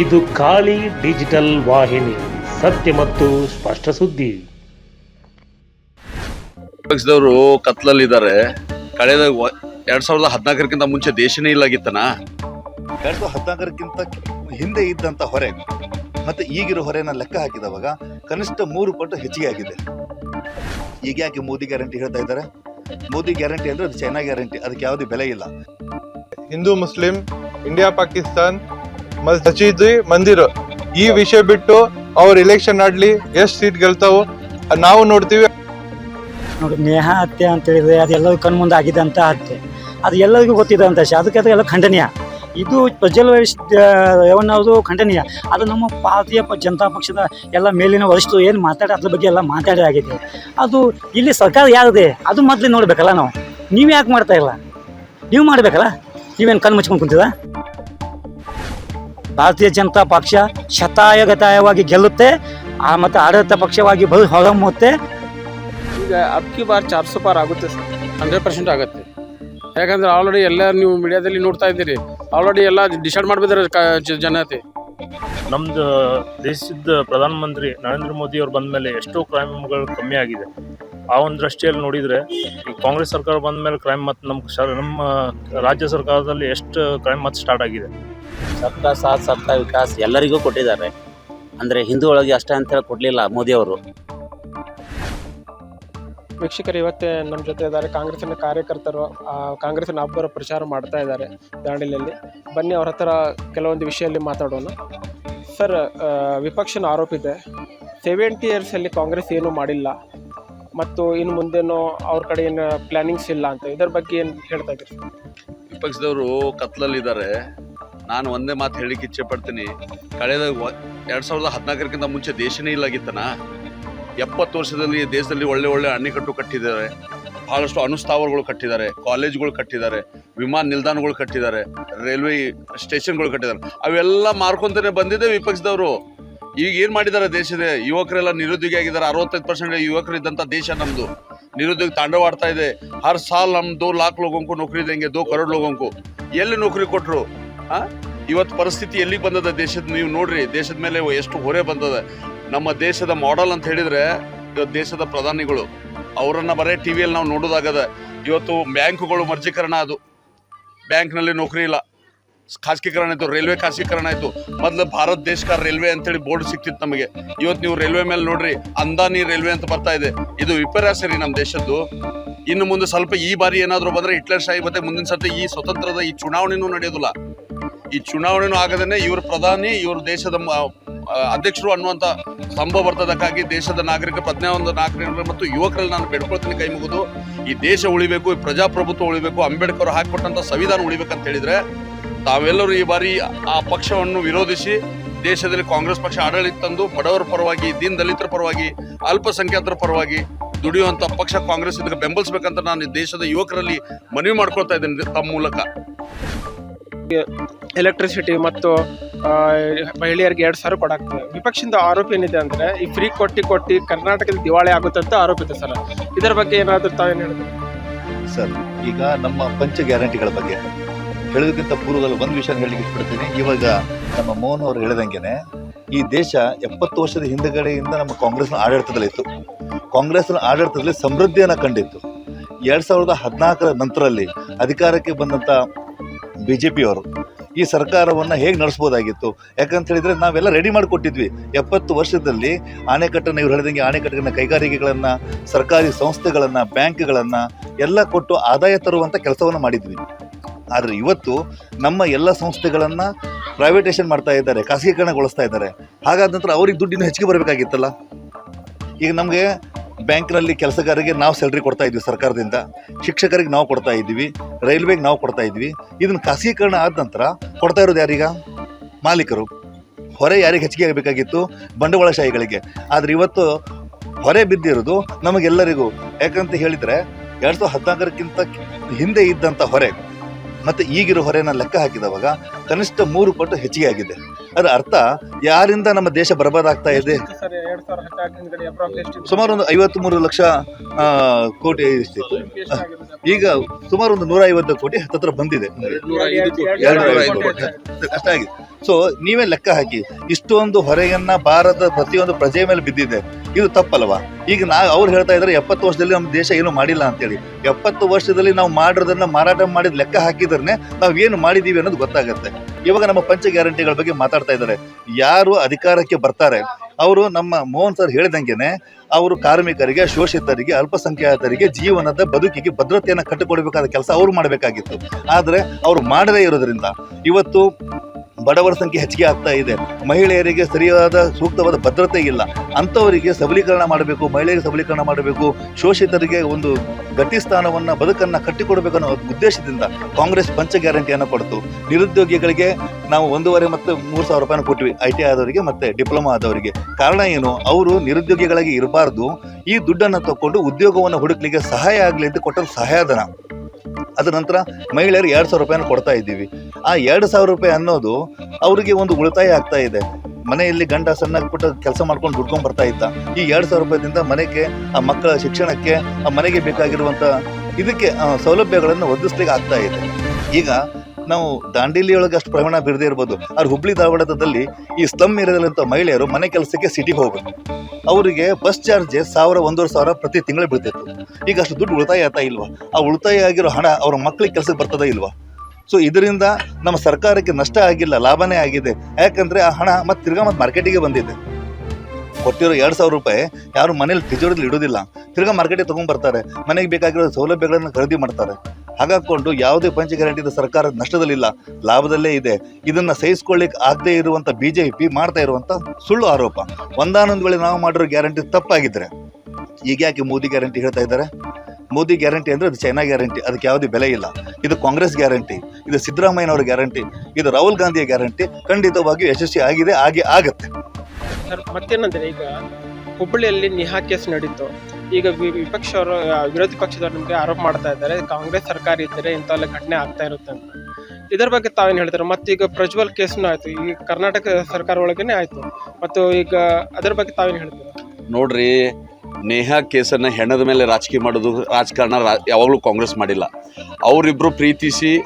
ಇದು ಖಾಲಿ ಡಿಜಿಟಲ್ ವಾಹಿನಿ ಸತ್ಯ ಮತ್ತು ಸ್ಪಷ್ಟ ಸುದ್ದಿ. ಪಕ್ಷದವರು ಕತ್ಲಲ್ಲಿದ್ದಾರೆ. ಕಳೆದ ವ- ಎರಡ್ ಸಾವಿರದ ಹದಿನಾಲ್ಕರಕ್ಕಿಂತ ಮುಂಚೆ ದೇಶನೇ ಇಲ್ಲಾಗಿತ್ತನ? ಎರಡ್ ಸಾವಿರದ ಹದಿನಾಲ್ಕರಕ್ಕಿಂತ ಹಿಂದೆ ಇದ್ದಂತ ಹೊರೆ ಮತ್ತೆ ಈಗಿರೋ ಹೊರೆನ ಲೆಕ್ಕ ಹಾಕಿದವಾಗ ಕನಿಷ್ಠ ಮೂರು ಪಟ್ಟು ಹೆಚ್ಚಿಗೆ ಆಗಿದೆ. ಈಗ ಯಾಕೆ ಮೋದಿ ಗ್ಯಾರಂಟಿ ಹೇಳ್ತಾ ಇದ್ದಾರೆ? ಮೋದಿ ಗ್ಯಾರಂಟಿ ಅಂದ್ರೆ ಅದು ಚೈನಾ ಗ್ಯಾರಂಟಿ ಅದಕ್ಕೆ ಯಾವುದೇ ಬೆಲೆ ಇಲ್ಲ. ಹಿಂದೂ ಮುಸ್ಲಿಂ ಇಂಡಿಯಾ ಪಾಕಿಸ್ತಾನ್ ಮಸೀದಿ ಮಂದಿರ. ಈ ವಿಷಯ ಬಿಟ್ಟು ಅವ್ರ ಎಲೆಕ್ಷನ್ ಆಡ್ಲಿ ಎಷ್ಟು ಸೀಟ್ ಗೆಲ್ತಾವೋ, ನಾವು ನೋಡ್ತೀವಿ. ನೋಡಿ, ನೇಹ, ಹತ್ಯೆ ಅಂತ ಹೇಳಿದ್ರೆ ಅದೆಲ್ಲರಿಗೂ ಕಣ್ಮುಂದೆ ಆಗಿದ್ದಂಥ ಹತ್ಯೆ ಅದು ಎಲ್ಲರಿಗೂ ಗೊತ್ತಿದ್ದಂಥ ವಿಷಯ ಅದಕ್ಕೆ ಅದು ಖಂಡನೀಯ. ಇದು ಪ್ರಜ್ವಲ್ ರೇವಣ್ಣವ್ರದು ಖಂಡನೀಯ. ಅದು ನಮ್ಮ ಭಾರತೀಯ ಜನತಾ ಪಕ್ಷದ ಎಲ್ಲ ಮೇಲಿನ ವರಿಷ್ಠರು ಏನು ಮಾತಾಡಿ ಅದ್ರ ಬಗ್ಗೆ ಎಲ್ಲ ಮಾತಾಡಿ ಆಗಿದೆ ಅದು ಇಲ್ಲಿ ಸರ್ಕಾರ ಯಾರಿದೆ, ಅದು ಮೊದಲೇ ನೋಡಬೇಕಲ್ಲ ನಾವು. ನೀವು ಯಾಕೆ ಮಾಡ್ತಾ ಇಲ್ಲ? ನೀವು ಮಾಡಬೇಕಲ್ಲ? ನೀವೇನು ಕಣ್ಣು ಮುಚ್ಕೊಂಡು ಕುಂತಿದ ಭಾರತೀಯ ಜನತಾ ಪಕ್ಷ ಶತಾಯಗತಾಯವಾಗಿ ಗೆಲ್ಲುತ್ತೆ ಆ ಮತ್ತು ಆಡಳಿತ ಪಕ್ಷವಾಗಿ ಬದು ಹೊರಹೊಮ್ಮುತ್ತೆ. ಈಗ ಅಕ್ಕಿ ಬಾರ್ ಚಾರ್ ಸೊ ಪಾರ್ ಆಗುತ್ತೆ ಸರ್ ಹಂಡ್ರೆಡ್ ಪರ್ಸೆಂಟ್ ಆಗುತ್ತೆ. ಯಾಕಂದ್ರೆ ಆಲ್ರೆಡಿ ಎಲ್ಲ ನೀವು ಮೀಡಿಯಾದಲ್ಲಿ ನೋಡ್ತಾ ಇದ್ದೀರಿ ಆಲ್ರೆಡಿ ಎಲ್ಲ ಡಿಸೈಡ್ ಮಾಡಿಬಿದ್ದಾರೆ ಜನತೆ. ನಮ್ದು ದೇಶದ ಪ್ರಧಾನಮಂತ್ರಿ ನರೇಂದ್ರ ಮೋದಿ ಅವ್ರು ಬಂದ ಮೇಲೆ ಎಷ್ಟೋ ಕ್ರೈಮ್ಗಳು ಕಮ್ಮಿ ಆಗಿದೆ. ಆ ಒಂದು ದೃಷ್ಟಿಯಲ್ಲಿ ನೋಡಿದರೆ ಈ ಕಾಂಗ್ರೆಸ್ ಸರ್ಕಾರ ಬಂದ ಮೇಲೆ ಕ್ರೈಮ್ ಮತ್ತು ನಮ್ಮ ನಮ್ಮ ರಾಜ್ಯ ಸರ್ಕಾರದಲ್ಲಿ ಎಷ್ಟು ಕ್ರೈಮ್ ಮತ್ತು ಸ್ಟಾರ್ಟ್ ಆಗಿದೆ. ಸಬ್ಕಾ ಸಾಥ್ ಸಬ್ಕಾ ವಿಕಾಸ್ ಎಲ್ಲರಿಗೂ ಕೊಟ್ಟಿದ್ದಾರೆ. ಅಂದರೆ ಹಿಂದೂ ಒಳಗೆ ಅಷ್ಟೇ ಅಂತ ಹೇಳಿ ಕೊಡಲಿಲ್ಲ ಮೋದಿಯವರು ವೀಕ್ಷಕರು ಇವತ್ತೇ ನಮ್ಮ ಜೊತೆ ಇದ್ದಾರೆ ಕಾಂಗ್ರೆಸ್ನ ಕಾರ್ಯಕರ್ತರು. ಕಾಂಗ್ರೆಸ್ನ ಕಾಂಗ್ರೆಸ್ಸಿನ ಅಬ್ಬರ ಪ್ರಚಾರ ಮಾಡ್ತಾ ಇದ್ದಾರೆ ದಾಂಡೇಲಿಯಲ್ಲಿ. ಬನ್ನಿ ಅವ್ರ ಹತ್ರ ಕೆಲವೊಂದು ವಿಷಯದಲ್ಲಿ ಮಾತಾಡೋಣ. ಸರ್ ವಿಪಕ್ಷನ ಆರೋಪ ಇದೆ. ಸೆವೆಂಟಿ ಇಯರ್ಸಲ್ಲಿ ಕಾಂಗ್ರೆಸ್ ಏನೂ ಮಾಡಿಲ್ಲ. ಮತ್ತು ಇನ್ನು ಮುಂದೇನೋ ಅವ್ರ ಕಡೆ ಏನು ಪ್ಲ್ಯಾನಿಂಗ್ಸ್ ಇಲ್ಲ ಅಂತ. ಇದರ ಬಗ್ಗೆ ಏನು ಹೇಳ್ತಾ ಇದ್ದೀರಿ? ವಿಪಕ್ಷದವರು ಕತ್ಲಲ್ಲಿದ್ದಾರೆ. ನಾನು ಒಂದೇ ಮಾತು ಹೇಳಿಕ್ಕೆ ಇಚ್ಛೆ ಪಡ್ತೀನಿ ಕಳೆದ ಎರಡು ಸಾವಿರದ ಹದಿನಾಲ್ಕರಕ್ಕಿಂತ ಮುಂಚೆ ದೇಶನೇ ಇಲ್ಲಾಗಿತ್ತನ? ಎಪ್ಪತ್ತು ವರ್ಷದಲ್ಲಿ ದೇಶದಲ್ಲಿ ಒಳ್ಳೆ ಒಳ್ಳೆ ಅಣೆಕಟ್ಟು ಕಟ್ಟಿದ್ದಾರೆ. ಬಹಳಷ್ಟು ಅನುಸ್ಥಾವರಗಳು ಕಟ್ಟಿದ್ದಾರೆ. ಕಾಲೇಜುಗಳು ಕಟ್ಟಿದ್ದಾರೆ. ವಿಮಾನ ನಿಲ್ದಾಣಗಳು ಕಟ್ಟಿದ್ದಾರೆ. ರೈಲ್ವೆ ಸ್ಟೇಷನ್ಗಳು ಕಟ್ಟಿದ್ದಾರೆ. ಅವೆಲ್ಲ ಮಾರ್ಕೊಂತಾನೆ ಬಂದಿದೆ ವಿಪಕ್ಷದವರು. ಈಗ ಏನು ಮಾಡಿದ್ದಾರೆ ದೇಶದ ಯುವಕರೆಲ್ಲ ನಿರುದ್ಯೋಗಿ ಆಗಿದ್ದಾರೆ. ಅರವತ್ತೈದು ಪರ್ಸೆಂಟ್ ಯುವಕರು ಇದ್ದಂತ ದೇಶ ನಮ್ಮದು ನಿರುದ್ಯೋಗ ತಾಂಡವಾಡ್ತಾ ಇದೆ. ಹರ್ ಸಾಲ್ ನಮ್ಮದು ಲಾಕ್ ಲೋಗೋಂಕು ನೌಕರಿ ದೇಂಗೆ ದೋ ಕರೋಡ್ ಲೋಗೋಂಕು ಎಲ್ಲಿ ನೌಕರಿ ಕೊಟ್ಟರು ಇವತ್ತು ಪರಿಸ್ಥಿತಿ ಎಲ್ಲಿಗೆ ಬಂದದ ದೇಶದ ನೀವು ನೋಡ್ರಿ, ದೇಶದ ಮೇಲೆ ಎಷ್ಟು ಹೊರೆ ಬಂದದ. ನಮ್ಮ ದೇಶದ ಮಾಡೆಲ್ ಅಂತ ಹೇಳಿದ್ರೆ ದೇಶದ ಪ್ರಧಾನಿಗಳು. ಅವರನ್ನ ಬರೇ ಟಿವಿಯಲ್ಲಿ ನಾವು ನೋಡೋದಾಗದ. ಇವತ್ತು ಬ್ಯಾಂಕುಗಳು ಮರ್ಜೀಕರಣ ಅದು. ಬ್ಯಾಂಕ್ನಲ್ಲಿ ನೌಕರಿ ಇಲ್ಲ. ಖಾಸಗೀಕರಣ ಆಯಿತು, ರೈಲ್ವೆ ಖಾಸಗೀಕರಣ ಆಯಿತು. ಮೊದಲು ಭಾರತ್ ದೇಶಕ ರೈಲ್ವೆ ಅಂತೇಳಿ ಬೋರ್ಡ್ ಸಿಕ್ತಿತ್ತು ನಮಗೆ. ಇವತ್ತು ನೀವು ರೈಲ್ವೆ ಮೇಲೆ ನೋಡ್ರಿ, ಅಂದಾನಿ ರೈಲ್ವೆ ಅಂತ ಬರ್ತಾ ಇದೆ. ಇದು ವಿಪರ್ಯಾಸ ರೀ ನಮ್ಮ ದೇಶದ್ದು. ಇನ್ನು ಮುಂದೆ ಸ್ವಲ್ಪ ಈ ಬಾರಿ ಏನಾದರೂ ಬಂದರೆ ಹಿಟ್ಲರ್ ಶಾಹಿ ಮತ್ತೆ ಮುಂದಿನ ಸರ್ತಿ ಈ ಸ್ವತಂತ್ರದ ಈ ಚುನಾವಣೆನೂ ನಡೆಯೋದಿಲ್ಲ. ಈ ಚುನಾವಣೆನೂ ಆಗದೇನೆ ಇವ್ರ ಪ್ರಧಾನಿ, ಇವ್ರ ದೇಶದ ಅಧ್ಯಕ್ಷರು ಅನ್ನುವಂತ ಸ್ತಂಭ ಬರ್ತದಕ್ಕಾಗಿ ದೇಶದ ನಾಗರಿಕ ಪ್ರಜ್ಞಾವಂತ ನಾಗರಿಕರು ಮತ್ತು ಯುವಕರಲ್ಲಿ ನಾನು ಬೆಡ್ಕೊಳ್ತೀನಿ ಕೈ ಮುಗಿದು. ಈ ದೇಶ ಉಳಿಬೇಕು, ಈ ಪ್ರಜಾಪ್ರಭುತ್ವ ಉಳಿಬೇಕು, ಅಂಬೇಡ್ಕರ್ ಹಾಕಿಕೊಟ್ಟಂತ ಸಂವಿಧಾನ ಉಳಿಬೇಕಂತ ಹೇಳಿದ್ರೆ ತಾವೆಲ್ಲರೂ ಈ ಬಾರಿ ಆ ಪಕ್ಷವನ್ನು ವಿರೋಧಿಸಿ ದೇಶದಲ್ಲಿ ಕಾಂಗ್ರೆಸ್ ಪಕ್ಷ ಆಡಳಿತ ತಂದು ಬಡವರ ಪರವಾಗಿ ದೀನ್ ದಲಿತರ ಪರವಾಗಿ, ಅಲ್ಪಸಂಖ್ಯಾತರ ಪರವಾಗಿ ದುಡಿಯುವಂತ ಪಕ್ಷ ಕಾಂಗ್ರೆಸ್ ಇದಕ್ಕೆ ಬೆಂಬಲಿಸಬೇಕಂತ ನಾನು ದೇಶದ ಯುವಕರಲ್ಲಿ ಮನವಿ ಮಾಡ್ಕೊಳ್ತಾ ಇದ್ದೇನೆ ತಮ್ಮ ಮೂಲಕ. ಎಲೆಕ್ಟ್ರಿಸಿಟಿ ಮತ್ತು ಮಹಿಳೆಯರಿಗೆ ಎರಡು ಸಾವಿರ ಕೊಡಾಗ್ತದೆ. ವಿಪಕ್ಷದಿಂದ ಆರೋಪ ಏನಿದೆ ಅಂದರೆ, ಈ ಫ್ರೀ ಕೊಟ್ಟಿ ಕೊಟ್ಟಿ ಕರ್ನಾಟಕದ ದಿವಾಳಿ ಆಗುತ್ತೆ ಅಂತ ಆರೋಪ ಇದೆ ಸರ್. ಇದರ ಬಗ್ಗೆ ಏನಾದರೂ ತಾವೇನು ಹೇಳಿದ್ರು ಸರ್, ಈಗ ನಮ್ಮ ಪಂಚ ಗ್ಯಾರಂಟಿಗಳ ಬಗ್ಗೆ ಹೇಳೋದಕ್ಕಿಂತ ಪೂರ್ವದಲ್ಲಿ ಒಂದು ವಿಷಯ ಹೇಳಲಿಕ್ಕೆ ಇಷ್ಟಪಡ್ತೀನಿ. ಇವಾಗ ನಮ್ಮ ಮೋಹನ್ ಅವರು ಹೇಳಿದಂಗೆನೆ, ಈ ದೇಶ ಎಪ್ಪತ್ತು ವರ್ಷದ ಹಿಂದಗಡೆಯಿಂದ ನಮ್ಮ ಕಾಂಗ್ರೆಸ್ನ ಆಡಳಿತದಲ್ಲಿತ್ತು ಕಾಂಗ್ರೆಸ್ನ ಆಡಳಿತದಲ್ಲಿ ಸಮೃದ್ಧಿಯನ್ನು ಕಂಡಿತ್ತು. ಎರಡು ಸಾವಿರದ ಹದಿನಾಲ್ಕರ ನಂತರಲ್ಲಿ ಅಧಿಕಾರಕ್ಕೆ ಬಂದಂತ ಬಿ ಜೆ ಪಿಯವರು ಈ ಸರ್ಕಾರವನ್ನು ಹೇಗೆ ನಡೆಸ್ಬೋದಾಗಿತ್ತು? ಯಾಕಂತ ಹೇಳಿದ್ರೆ ನಾವೆಲ್ಲ ರೆಡಿ ಮಾಡಿಕೊಟ್ಟಿದ್ವಿ. ಎಪ್ಪತ್ತು ವರ್ಷದಲ್ಲಿ ಆಣೆಕಟ್ಟನ್ನು ಇವ್ರು ಹೇಳಿದಂಗೆ ಆಣೆಕಟ್ಟನ್ನ ಕೈಗಾರಿಕೆಗಳನ್ನು, ಸರ್ಕಾರಿ ಸಂಸ್ಥೆಗಳನ್ನು, ಬ್ಯಾಂಕ್ಗಳನ್ನು ಎಲ್ಲ ಕೊಟ್ಟು ಆದಾಯ ತರುವಂಥ ಕೆಲಸವನ್ನು ಮಾಡಿದ್ವಿ. ಆದರೆ ಇವತ್ತು ನಮ್ಮ ಎಲ್ಲ ಸಂಸ್ಥೆಗಳನ್ನು ಪ್ರೈವೇಟೇಷನ್ ಮಾಡ್ತಾ ಇದ್ದಾರೆ, ಖಾಸಗೀಕರಣಗೊಳಿಸ್ತಾ ಇದ್ದಾರೆ. ಹಾಗಾದ ನಂತರ ಅವ್ರಿಗೆ ದುಡ್ಡಿನ ಹೆಚ್ಚಿಗೆ ಬರಬೇಕಾಗಿತ್ತಲ್ಲ? ಈಗ ನಮಗೆ ಬ್ಯಾಂಕ್ನಲ್ಲಿ ಕೆಲಸಗಾರರಿಗೆ ನಾವು ಸ್ಯಾಲ್ರಿ ಕೊಡ್ತಾ ಇದ್ವಿ ಸರ್ಕಾರದಿಂದ, ಶಿಕ್ಷಕರಿಗೆ ನಾವು ಕೊಡ್ತಾ ಇದ್ವಿ ರೈಲ್ವೆಗೆ ನಾವು ಕೊಡ್ತಾ ಇದ್ವಿ ಇದನ್ನು ಖಾಸಗೀಕರಣ ಆದ ನಂತರ ಕೊಡ್ತಾ ಇರೋದು ಯಾರೀಗ? ಮಾಲೀಕರು. ಹೊರೆ ಯಾರಿಗೆ ಹೆಚ್ಚಿಗೆ ಆಗಬೇಕಾಗಿತ್ತು? ಬಂಡವಾಳಶಾಹಿಗಳಿಗೆ ಆದರೆ ಇವತ್ತು ಹೊರೆ ಬಿದ್ದಿರೋದು ನಮಗೆಲ್ಲರಿಗೂ. ಯಾಕಂತ ಹೇಳಿದರೆ ಎರಡು ಸಾವಿರದ ಹದಿನಾಲ್ಕರಕ್ಕಿಂತ ಹಿಂದೆ ಇದ್ದಂಥ ಹೊರೆ, ಮತ್ತು ಈಗಿರೋ ಹೊರೆನ ಲೆಕ್ಕ ಹಾಕಿದವಾಗ ಕನಿಷ್ಠ ಮೂರು ಪಟ್ಟು ಹೆಚ್ಚಿಗೆ ಆಗಿದೆ. ಅದರ ಅರ್ಥ ಯಾರಿಂದ ನಮ್ಮ ದೇಶ ಬರ್ಬಾದಾಗ್ತಾ ಇದೆ? ಸುಮಾರು ಒಂದು ಐವತ್ಮೂರು ಲಕ್ಷ ಕೋಟಿ ಇಷ್ಟಿತ್ತು ಈಗ ಸುಮಾರು ಒಂದು ನೂರ ಐವತ್ತು ಕೋಟಿ ಹತ್ತತ್ರ ಬಂದಿದೆ. ಅಷ್ಟಾಗಿದೆ ಸೊ ನೀವೇ ಲೆಕ್ಕ ಹಾಕಿ, ಇಷ್ಟೊಂದು ಹೊರೆಯನ್ನ ಭಾರತ ಪ್ರತಿಯೊಂದು ಪ್ರಜೆ ಮೇಲೆ ಬಿದ್ದಿದೆ. ಇದು ತಪ್ಪಲ್ವಾ? ಈಗ ನಾ, ಅವ್ರು ಹೇಳ್ತಾ ಇದ್ದಾರೆ ಎಪ್ಪತ್ತು ವರ್ಷದಲ್ಲಿ ನಮ್ಮ ದೇಶ ಏನು ಮಾಡಿಲ್ಲ ಅಂತೇಳಿ. ಎಪ್ಪತ್ತು ವರ್ಷದಲ್ಲಿ ನಾವು ಮಾಡಿರೋದನ್ನ ಮಾರಾಟ ಮಾಡಿದ ಲೆಕ್ಕ ಹಾಕಿದ್ರೆ ನಾವು ಏನು ಮಾಡಿದೀವಿ ಅನ್ನೋದು ಗೊತ್ತಾಗುತ್ತೆ. ಇವಾಗ ನಮ್ಮ ಪಂಚ ಗ್ಯಾರಂಟಿಗಳ ಬಗ್ಗೆ ಮಾತಾಡ್ತಾ ಇದ್ದಾರೆ. ಯಾರು ಅಧಿಕಾರಕ್ಕೆ ಬರ್ತಾರೆ? ಅವರು ನಮ್ಮ ಮೋಹನ್ ಸರ್ ಹೇಳಿದಂಗೆನೆ ಅವರು ಕಾರ್ಮಿಕರಿಗೆ, ಶೋಷಿತರಿಗೆ, ಅಲ್ಪಸಂಖ್ಯಾತರಿಗೆ ಜೀವನದ ಬದುಕಿಗೆ ಭದ್ರತೆಯನ್ನು ಕಟ್ಟಿಕೊಡಬೇಕಾದ ಕೆಲಸ ಅವರು ಮಾಡಬೇಕಾಗಿತ್ತು. ಆದರೆ ಅವರು ಮಾಡದೇ ಇರೋದ್ರಿಂದ ಇವತ್ತು ಬಡವರ ಸಂಖ್ಯೆ ಹೆಚ್ಚಿಗೆ ಆಗ್ತಾ ಇದೆ. ಮಹಿಳೆಯರಿಗೆ ಸರಿಯಾದ ಸೂಕ್ತವಾದ ಭದ್ರತೆ ಇಲ್ಲ. ಅಂಥವರಿಗೆ ಸಬಲೀಕರಣ ಮಾಡಬೇಕು, ಮಹಿಳೆಯರಿಗೆ ಸಬಲೀಕರಣ ಮಾಡಬೇಕು, ಶೋಷಿತರಿಗೆ ಒಂದು ಗಟ್ಟಿ ಸ್ಥಾನವನ್ನ ಬದುಕನ್ನ ಕಟ್ಟಿಕೊಡಬೇಕು ಅನ್ನೋ ಉದ್ದೇಶದಿಂದ ಕಾಂಗ್ರೆಸ್ ಪಂಚ ಗ್ಯಾರಂಟಿಯನ್ನು ಕೊಡ್ತು ನಿರುದ್ಯೋಗಿಗಳಿಗೆ ನಾವು ಒಂದೂವರೆ ಮತ್ತು ಮೂರು ಸಾವಿರ ರೂಪಾಯಿನ ಕೊಟ್ವಿ. ಐ ಟಿ ಆದವರಿಗೆ ಮತ್ತೆ ಡಿಪ್ಲೊಮಾ ಆದವರಿಗೆ. ಕಾರಣ ಏನು? ಅವರು ನಿರುದ್ಯೋಗಿಗಳಾಗಿ ಇರಬಾರ್ದು. ಈ ದುಡ್ಡನ್ನು ತಗೊಂಡು ಉದ್ಯೋಗವನ್ನು ಹುಡುಕ್ಲಿಕ್ಕೆ ಸಹಾಯ ಆಗಲಿ ಅಂತ ಕೊಟ್ಟರು ಸಹಾಯಧನ. ಅದರ ನಂತರ ಮಹಿಳೆಯರು ಎರಡು ಸಾವಿರ ರೂಪಾಯಿನ ಕೊಡ್ತಾ ಇದ್ದೀವಿ. ಆ ಎರಡು ಸಾವಿರ ರೂಪಾಯಿ ಅನ್ನೋದು ಅವರಿಗೆ ಒಂದು ಉಳಿತಾಯ ಆಗ್ತಾ ಇದೆ. ಮನೆಯಲ್ಲಿ ಗಂಡ ಸಣ್ಣ ಪುಟ್ಟ ಕೆಲಸ ಮಾಡ್ಕೊಂಡು ದುಡ್ಕೊಂಡ್ ಬರ್ತಾ ಇದ್ದ. ಈ ಎರಡು ಸಾವಿರ ರೂಪಾಯಿದಿಂದ ಮನೆಗೆ, ಆ ಮಕ್ಕಳ ಶಿಕ್ಷಣಕ್ಕೆ, ಆ ಮನೆಗೆ ಬೇಕಾಗಿರುವಂತ ಇದಕ್ಕೆ ಸೌಲಭ್ಯಗಳನ್ನು ಒದಗಿಸ್ಲಿಕ್ಕೆ ಆಗ್ತಾ ಇದೆ. ಈಗ ನಾವು ದಾಂಡೇಲಿಯೊಳಗೆ ಅಷ್ಟು ಪ್ರಮಾಣ ಬೀರದೇ ಇರ್ಬೋದು. ಆದ್ರೆ ಹುಬ್ಳಿ ಧಾರವಾಡದಲ್ಲಿ ಈ ಸ್ಲಮ್ ಏರಿಯಾದಲ್ಲಿಂತ ಮಹಿಳೆಯರು ಮನೆ ಕೆಲಸಕ್ಕೆ ಸಿಟಿಗೆ ಹೋಗ್ಬೇಕು. ಅವರಿಗೆ ಬಸ್ ಚಾರ್ಜ್ ಸಾವಿರ, ಒಂದೂವರೆ ಸಾವಿರ ಪ್ರತಿ ತಿಂಗಳು ಬೀಳ್ತಿತ್ತು ಈಗ ಅಷ್ಟು ದುಡ್ಡು ಉಳಿತಾಯ ಆಗ್ತಾ ಇಲ್ವಾ? ಆ ಉಳಿತಾಯ ಆಗಿರೋ ಹಣ ಅವ್ರ ಮಕ್ಕಳಿಗೆ ಕೆಲಸಕ್ಕೆ ಬರ್ತದ ಇಲ್ವಾ? ಸೊ ಇದರಿಂದ ನಮ್ಮ ಸರ್ಕಾರಕ್ಕೆ ನಷ್ಟ ಆಗಿಲ್ಲ, ಲಾಭನೇ ಆಗಿದೆ. ಯಾಕಂದ್ರೆ ಆ ಹಣ ಮತ್ತೆ ತಿರ್ಗಾ ಮತ್ತೆ ಮಾರ್ಕೆಟಿಗೆ ಬಂದಿದೆ. ಕೊಟ್ಟಿರೋ ಎರಡು ಸಾವಿರ ರೂಪಾಯಿ ಯಾರು ಮನೇಲಿ ತಿಜೋರಿಲಿ ಇಡೋದಿಲ್ಲ. ತಿರ್ಗಾ ಮಾರ್ಕೆಟಿಗೆ ತಗೊಂಡ್ ಬರ್ತಾರೆ. ಮನೆಗೆ ಬೇಕಾಗಿರೋ ಸೌಲಭ್ಯಗಳನ್ನು ಖರೀದಿ ಮಾಡ್ತಾರೆ. ಹಾಗಾಕೊಂಡು ಯಾವುದೇ ಪಂಚ ಗ್ಯಾರಂಟಿದ ಸರ್ಕಾರ ನಷ್ಟದಲ್ಲಿಲ್ಲ, ಲಾಭದಲ್ಲೇ ಇದೆ. ಇದನ್ನ ಇರುವಂಥ ಬಿ ಇರುವಂತ ಬಿಜೆಪಿ ಮಾಡ್ತಾ ಇರುವಂತ ಸುಳ್ಳು ಆರೋಪ. ಒಂದಾನೊಂದು ವೇಳೆ ನಾವು ಮಾಡಿರೋ ಗ್ಯಾರಂಟಿ ತಪ್ಪಾಗಿದ್ರೆ, ಈಗ ಯಾಕೆ ಮೋದಿ ಗ್ಯಾರಂಟಿ ಹೇಳ್ತಾ ಇದ್ದಾರೆ? ಮೋದಿ ಗ್ಯಾರಂಟಿ ಅಂದ್ರೆ ಅದು ಚೈನಾ ಗ್ಯಾರಂಟಿ ಅದಕ್ಕೆ ಯಾವುದೇ ಬೆಲೆ ಇಲ್ಲ. ಇದು ಕಾಂಗ್ರೆಸ್ ಗ್ಯಾರಂಟಿ ಇದು ಸಿದ್ದರಾಮಯ್ಯನವರ ಗ್ಯಾರಂಟಿ ಇದು ರಾಹುಲ್ ಗಾಂಧಿಯ ಗ್ಯಾರಂಟಿ ಖಂಡಿತವಾಗಿಯೂ ಯಶಸ್ವಿ ಆಗಿದೆ ಹಾಗೆ ಆಗುತ್ತೆ. ಸರ್ ಮತ್ತೇನಂದ್ರೆ ಈಗ ಹುಬ್ಬಳ್ಳಿಯಲ್ಲಿ ನಿಹಾ ಕೇಸ್ ನಡೀತು. ಈಗ ವಿಪಕ್ಷವರು ವಿರೋಧ ಪಕ್ಷದವ್ರು ನಿಮಗೆ ಆರೋಪ ಮಾಡ್ತಾ ಇದ್ದಾರೆ ಕಾಂಗ್ರೆಸ್ ಸರ್ಕಾರ ಇದ್ದರೆ ಇಂಥವೆಲ್ಲ ಘಟನೆ ಆಗ್ತಾ ಇರುತ್ತೆ ಅಂತ. ಇದರ ಬಗ್ಗೆ ತಾವೇನು ಹೇಳ್ತಾರೆ? ಮತ್ತು ಈಗ ಪ್ರಜ್ವಲ್ ಕೇಸ್ನೂ ಆಯಿತು ಈ ಕರ್ನಾಟಕ ಸರ್ಕಾರ ಒಳಗೇನೆ ಆಯಿತು. ಮತ್ತು ಈಗ ಅದರ ಬಗ್ಗೆ ತಾವೇನು ಹೇಳ್ತೀರಾ? ನೋಡ್ರಿ ನೇಹಾ ಕೇಸನ್ನ ಹೆಣದ ಮೇಲೆ ರಾಜಕೀಯ ಮಾಡೋದು ರಾಜಕಾರಣ ಯಾವಾಗಲೂ ಕಾಂಗ್ರೆಸ್ ಮಾಡಿಲ್ಲ. ಅವರಿಬ್ಬರು ಪ್ರೀತಿಸಿ,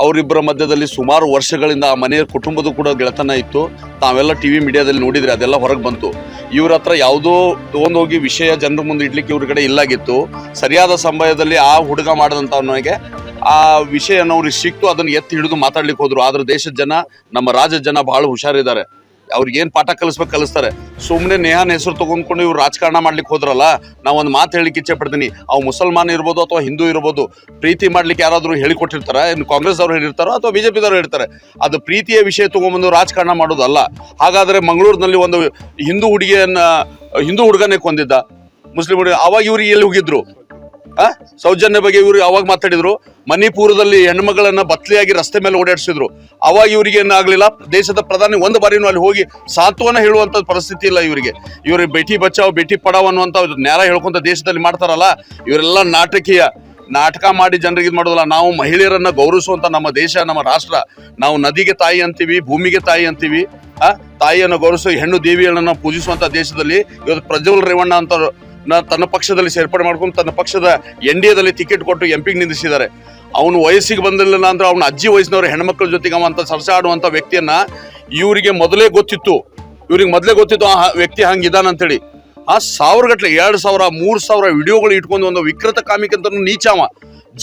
ಅವರಿಬ್ಬರ ಮಧ್ಯದಲ್ಲಿ ಸುಮಾರು ವರ್ಷಗಳಿಂದ ಆ ಮನೆಯ ಕುಟುಂಬದ ಕೂಡ ಗೆಳೆತನ ಇತ್ತು. ತಾವೆಲ್ಲ ಟಿ ವಿ ಮೀಡಿಯಾದಲ್ಲಿ ನೋಡಿದರೆ ಅದೆಲ್ಲ ಹೊರಗೆ ಬಂತು. ಇವ್ರ ಹತ್ರ ಯಾವುದೋ ತೊಗೊಂಡೋಗಿ ವಿಷಯ ಜನರ ಮುಂದೆ ಇಡ್ಲಿಕ್ಕೆ ಇವ್ರ ಕಡೆ ಇಲ್ಲಾಗಿತ್ತು. ಸರಿಯಾದ ಸಮಯದಲ್ಲಿ ಆ ಹುಡುಗ ಮಾಡಿದಂಥವನಿಗೆ ಆ ವಿಷಯನ ಅವ್ರಿಗೆ ಸಿಕ್ತು. ಅದನ್ನು ಎತ್ತಿ ಹಿಡಿದು ಮಾತಾಡ್ಲಿಕ್ಕೆ ಹೋದರು. ಆದರೆ ದೇಶದ ಜನ, ನಮ್ಮ ರಾಜ್ಯದ ಜನ ಭಾಳ ಹುಷಾರಿದ್ದಾರೆ. ಅವ್ರಿಗೆ ಏನು ಪಾಠ ಕಲಿಸ್ಬೇಕು ಕಲಿಸ್ತಾರೆ. ಸುಮ್ಮನೆ ನೇಹಾನ ಹೆಸರು ತಗೊಂಡ್ಕೊಂಡು ಇವ್ರು ರಾಜಕಾರಣ ಮಾಡ್ಲಿಕ್ಕೆ ಹೋದ್ರಲ್ಲ, ನಾವು ಒಂದು ಮಾತು ಹೇಳಿಕ್ಕೆ ಇಚ್ಛೆ ಪಡ್ತೀನಿ. ಅವು ಮುಸಲ್ಮಾನ ಇರ್ಬೋದು ಅಥವಾ ಹಿಂದೂ ಇರ್ಬೋದು, ಪ್ರೀತಿ ಮಾಡ್ಲಿಕ್ಕೆ ಯಾರಾದರೂ ಹೇಳಿಕೊಟ್ಟಿರ್ತಾರ? ಇನ್ನು ಕಾಂಗ್ರೆಸ್ ಅವ್ರು ಹೇಳಿರ್ತಾರೋ ಅಥವಾ ಬಿಜೆಪಿ ಪಿದವರು ಹೇಳ್ತಾರೆ? ಅದು ಪ್ರೀತಿಯ ವಿಷಯ ತಗೊಂಬಂದು ರಾಜಕಾರಣ ಮಾಡೋದಲ್ಲ. ಹಾಗಾದ್ರೆ ಮಂಗಳೂರಿನಲ್ಲಿ ಒಂದು ಹಿಂದೂ ಹುಡುಗಿಯನ್ನ, ಹಿಂದೂ ಹುಡುಗನೇ ಕೊಂದಿದ್ದ. ಮುಸ್ಲಿಂ ಹುಡುಗ, ಅವಾಗ ಇವ್ರು ಎಲ್ಲಿ ಹೋಗಿದ್ರು? ಸೌಜನ್ಯ ಬಗ್ಗೆ ಇವರು ಯಾವಾಗ ಮಾತಾಡಿದ್ರು? ಮಣಿಪುರದಲ್ಲಿ ಹೆಣ್ಮಗಳನ್ನ ಬತ್ಲಿಯಾಗಿ ರಸ್ತೆ ಮೇಲೆ ಓಡಾಡಿಸಿದ್ರು. ಅವಾಗ ಇವರಿಗೆ ಏನಾಗ್ಲಿಲ್ಲ? ದೇಶದ ಪ್ರಧಾನಿ ಒಂದು ಬಾರಿನೂ ಅಲ್ಲಿ ಹೋಗಿ ಸಾಂತ್ವನ ಹೇಳುವಂತ ಪರಿಸ್ಥಿತಿ ಇಲ್ಲ ಇವರಿಗೆ. ಇವರು ಬೇಟಿ ಬಚಾವ್, ಬೇಟಿ ಪಡಾವ್ ಅನ್ನುವಂತ ನ್ಯಾಯ ಹೇಳ್ಕೊಂತ ದೇಶದಲ್ಲಿ ಮಾಡ್ತಾರಲ್ಲ, ಇವರೆಲ್ಲ ನಾಟಕೀಯ. ನಾಟಕ ಮಾಡಿ ಜನರಿಗೆ ಇದು ಮಾಡೋದಲ್ಲ, ನಾವು ಮಹಿಳೆಯರನ್ನ ಗೌರವಿಸುವಂತ ನಮ್ಮ ದೇಶ, ನಮ್ಮ ರಾಷ್ಟ್ರ. ನಾವು ನದಿಗೆ ತಾಯಿ ಅಂತೀವಿ, ಭೂಮಿಗೆ ತಾಯಿ ಅಂತೀವಿ. ಆ? ತಾಯಿಯನ್ನು ಗೌರವಿಸುವ ಹೆಣ್ಣು ದೇವಿಯನ್ನು ಪೂಜಿಸುವಂತ ದೇಶದಲ್ಲಿ ಇವತ್ತು ಪ್ರಜ್ವಲ್ ರೇವಣ್ಣ ಅಂತ ತನ್ನ ಪಕ್ಷದಲ್ಲಿ ಸೇರ್ಪಡೆ ಮಾಡ್ಕೊಂಡು ತನ್ನ ಪಕ್ಷದ ಎನ್ ಡಿ ಎದಲ್ಲಿ ಟಿಕೆಟ್ ಕೊಟ್ಟು ಎಂ ಪಿಗೆ ನಿಂದಿಸಿದ್ದಾರೆ. ಅವನು ವಯಸ್ಸಿಗೆ ಬಂದಿಲ್ಲ ಅಂದ್ರೆ ಅವನ ಅಜ್ಜಿ ವಯಸ್ಸಿನವ್ರ ಹೆಣ್ಮಕ್ಳ ಜೊತೆಗೆ ಅವಂತ ಸರ್ಸಾಡುವಂತ ವ್ಯಕ್ತಿಯನ್ನ ಇವರಿಗೆ ಮೊದಲೇ ಗೊತ್ತಿತ್ತು. ಇವ್ರಿಗೆ ಮೊದಲೇ ಗೊತ್ತಿತ್ತು ಆ ವ್ಯಕ್ತಿ ಹಂಗಿದಾನಂತೇಳಿ ಆ ಸಾವಿರ ಗಟ್ಟಲೆ ಎರಡು ಸಾವಿರ, ಮೂರು ಸಾವಿರ ವಿಡಿಯೋಗಳು ಇಟ್ಕೊಂಡು ಒಂದು ವಿಕೃತ ಕಾಮಿಕಂತ ನೀಚಾವ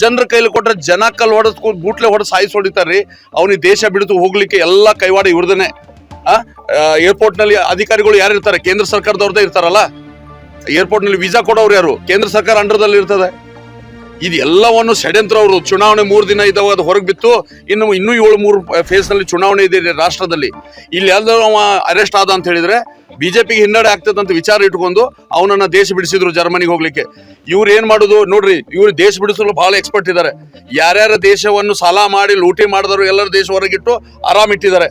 ಜನರ ಕೈಲಿ ಕೊಟ್ಟರೆ ಜನ ಕಲ್ ಹೊಡೆದು ಬೂಟ್ಲೆ ಹೊಡೆದು ಸಾಯಿಸಿ ಹೊಡಿತಾರ್ರಿ ಅವನಿಗೆ ದೇಶ ಬಿಡಿದು ಹೋಗ್ಲಿಕ್ಕೆ ಎಲ್ಲ ಕೈವಾಡ ಇವ್ರದನೆ. ಏರ್ಪೋರ್ಟ್ನಲ್ಲಿ ಅಧಿಕಾರಿಗಳು ಯಾರು ಇರ್ತಾರೆ ಕೇಂದ್ರ ಸರ್ಕಾರದವ್ರದ್ದೇ ಇರ್ತಾರಲ್ಲ? ಏರ್ಪೋರ್ಟ್ನಲ್ಲಿ ವೀಸಾ ಕೊಡೋರು ಯಾರು? ಕೇಂದ್ರ ಸರ್ಕಾರ ಅಂಡರ್ದಲ್ಲಿ ಇರ್ತದೆ. ಇದು ಎಲ್ಲವನ್ನು ಷಡ್ಯಂತ್ರ ಅವರು ಚುನಾವಣೆ ಮೂರು ದಿನ ಇದಾವ ಅದು ಹೊರಗೆ ಬಿತ್ತು. ಇನ್ನು ಇನ್ನೂ ಏಳು ಮೂರು ಫೇಸ್ನಲ್ಲಿ ಚುನಾವಣೆ ಇದೆ ರಾಷ್ಟ್ರದಲ್ಲಿ. ಇಲ್ಲಿ ಎಲ್ಲರೂ ಅರೆಸ್ಟ್ ಆದ ಅಂತ ಹೇಳಿದ್ರೆ ಬಿಜೆಪಿಗೆ ಹಿನ್ನಡೆ ಆಗ್ತದೆ ಅಂತ ವಿಚಾರ ಇಟ್ಕೊಂಡು ಅವನನ್ನ ದೇಶ ಬಿಡಿಸಿದ್ರು ಜರ್ಮನಿಗೆ ಹೋಗ್ಲಿಕ್ಕೆ. ಇವ್ರು ಏನ್ ಮಾಡುದು? ನೋಡ್ರಿ, ಇವ್ರು ದೇಶ ಬಿಡಿಸಲು ಬಹಳ ಎಕ್ಸ್ಪರ್ಟ್ ಇದ್ದಾರೆ. ಯಾರ್ಯಾರ ದೇಶವನ್ನು ಸಾಲ ಮಾಡಿ ಲೂಟಿ ಮಾಡಿದವರು ಎಲ್ಲರ ದೇಶ ಹೊರಗಿಟ್ಟು ಆರಾಮ್ ಇಟ್ಟಿದ್ದಾರೆ.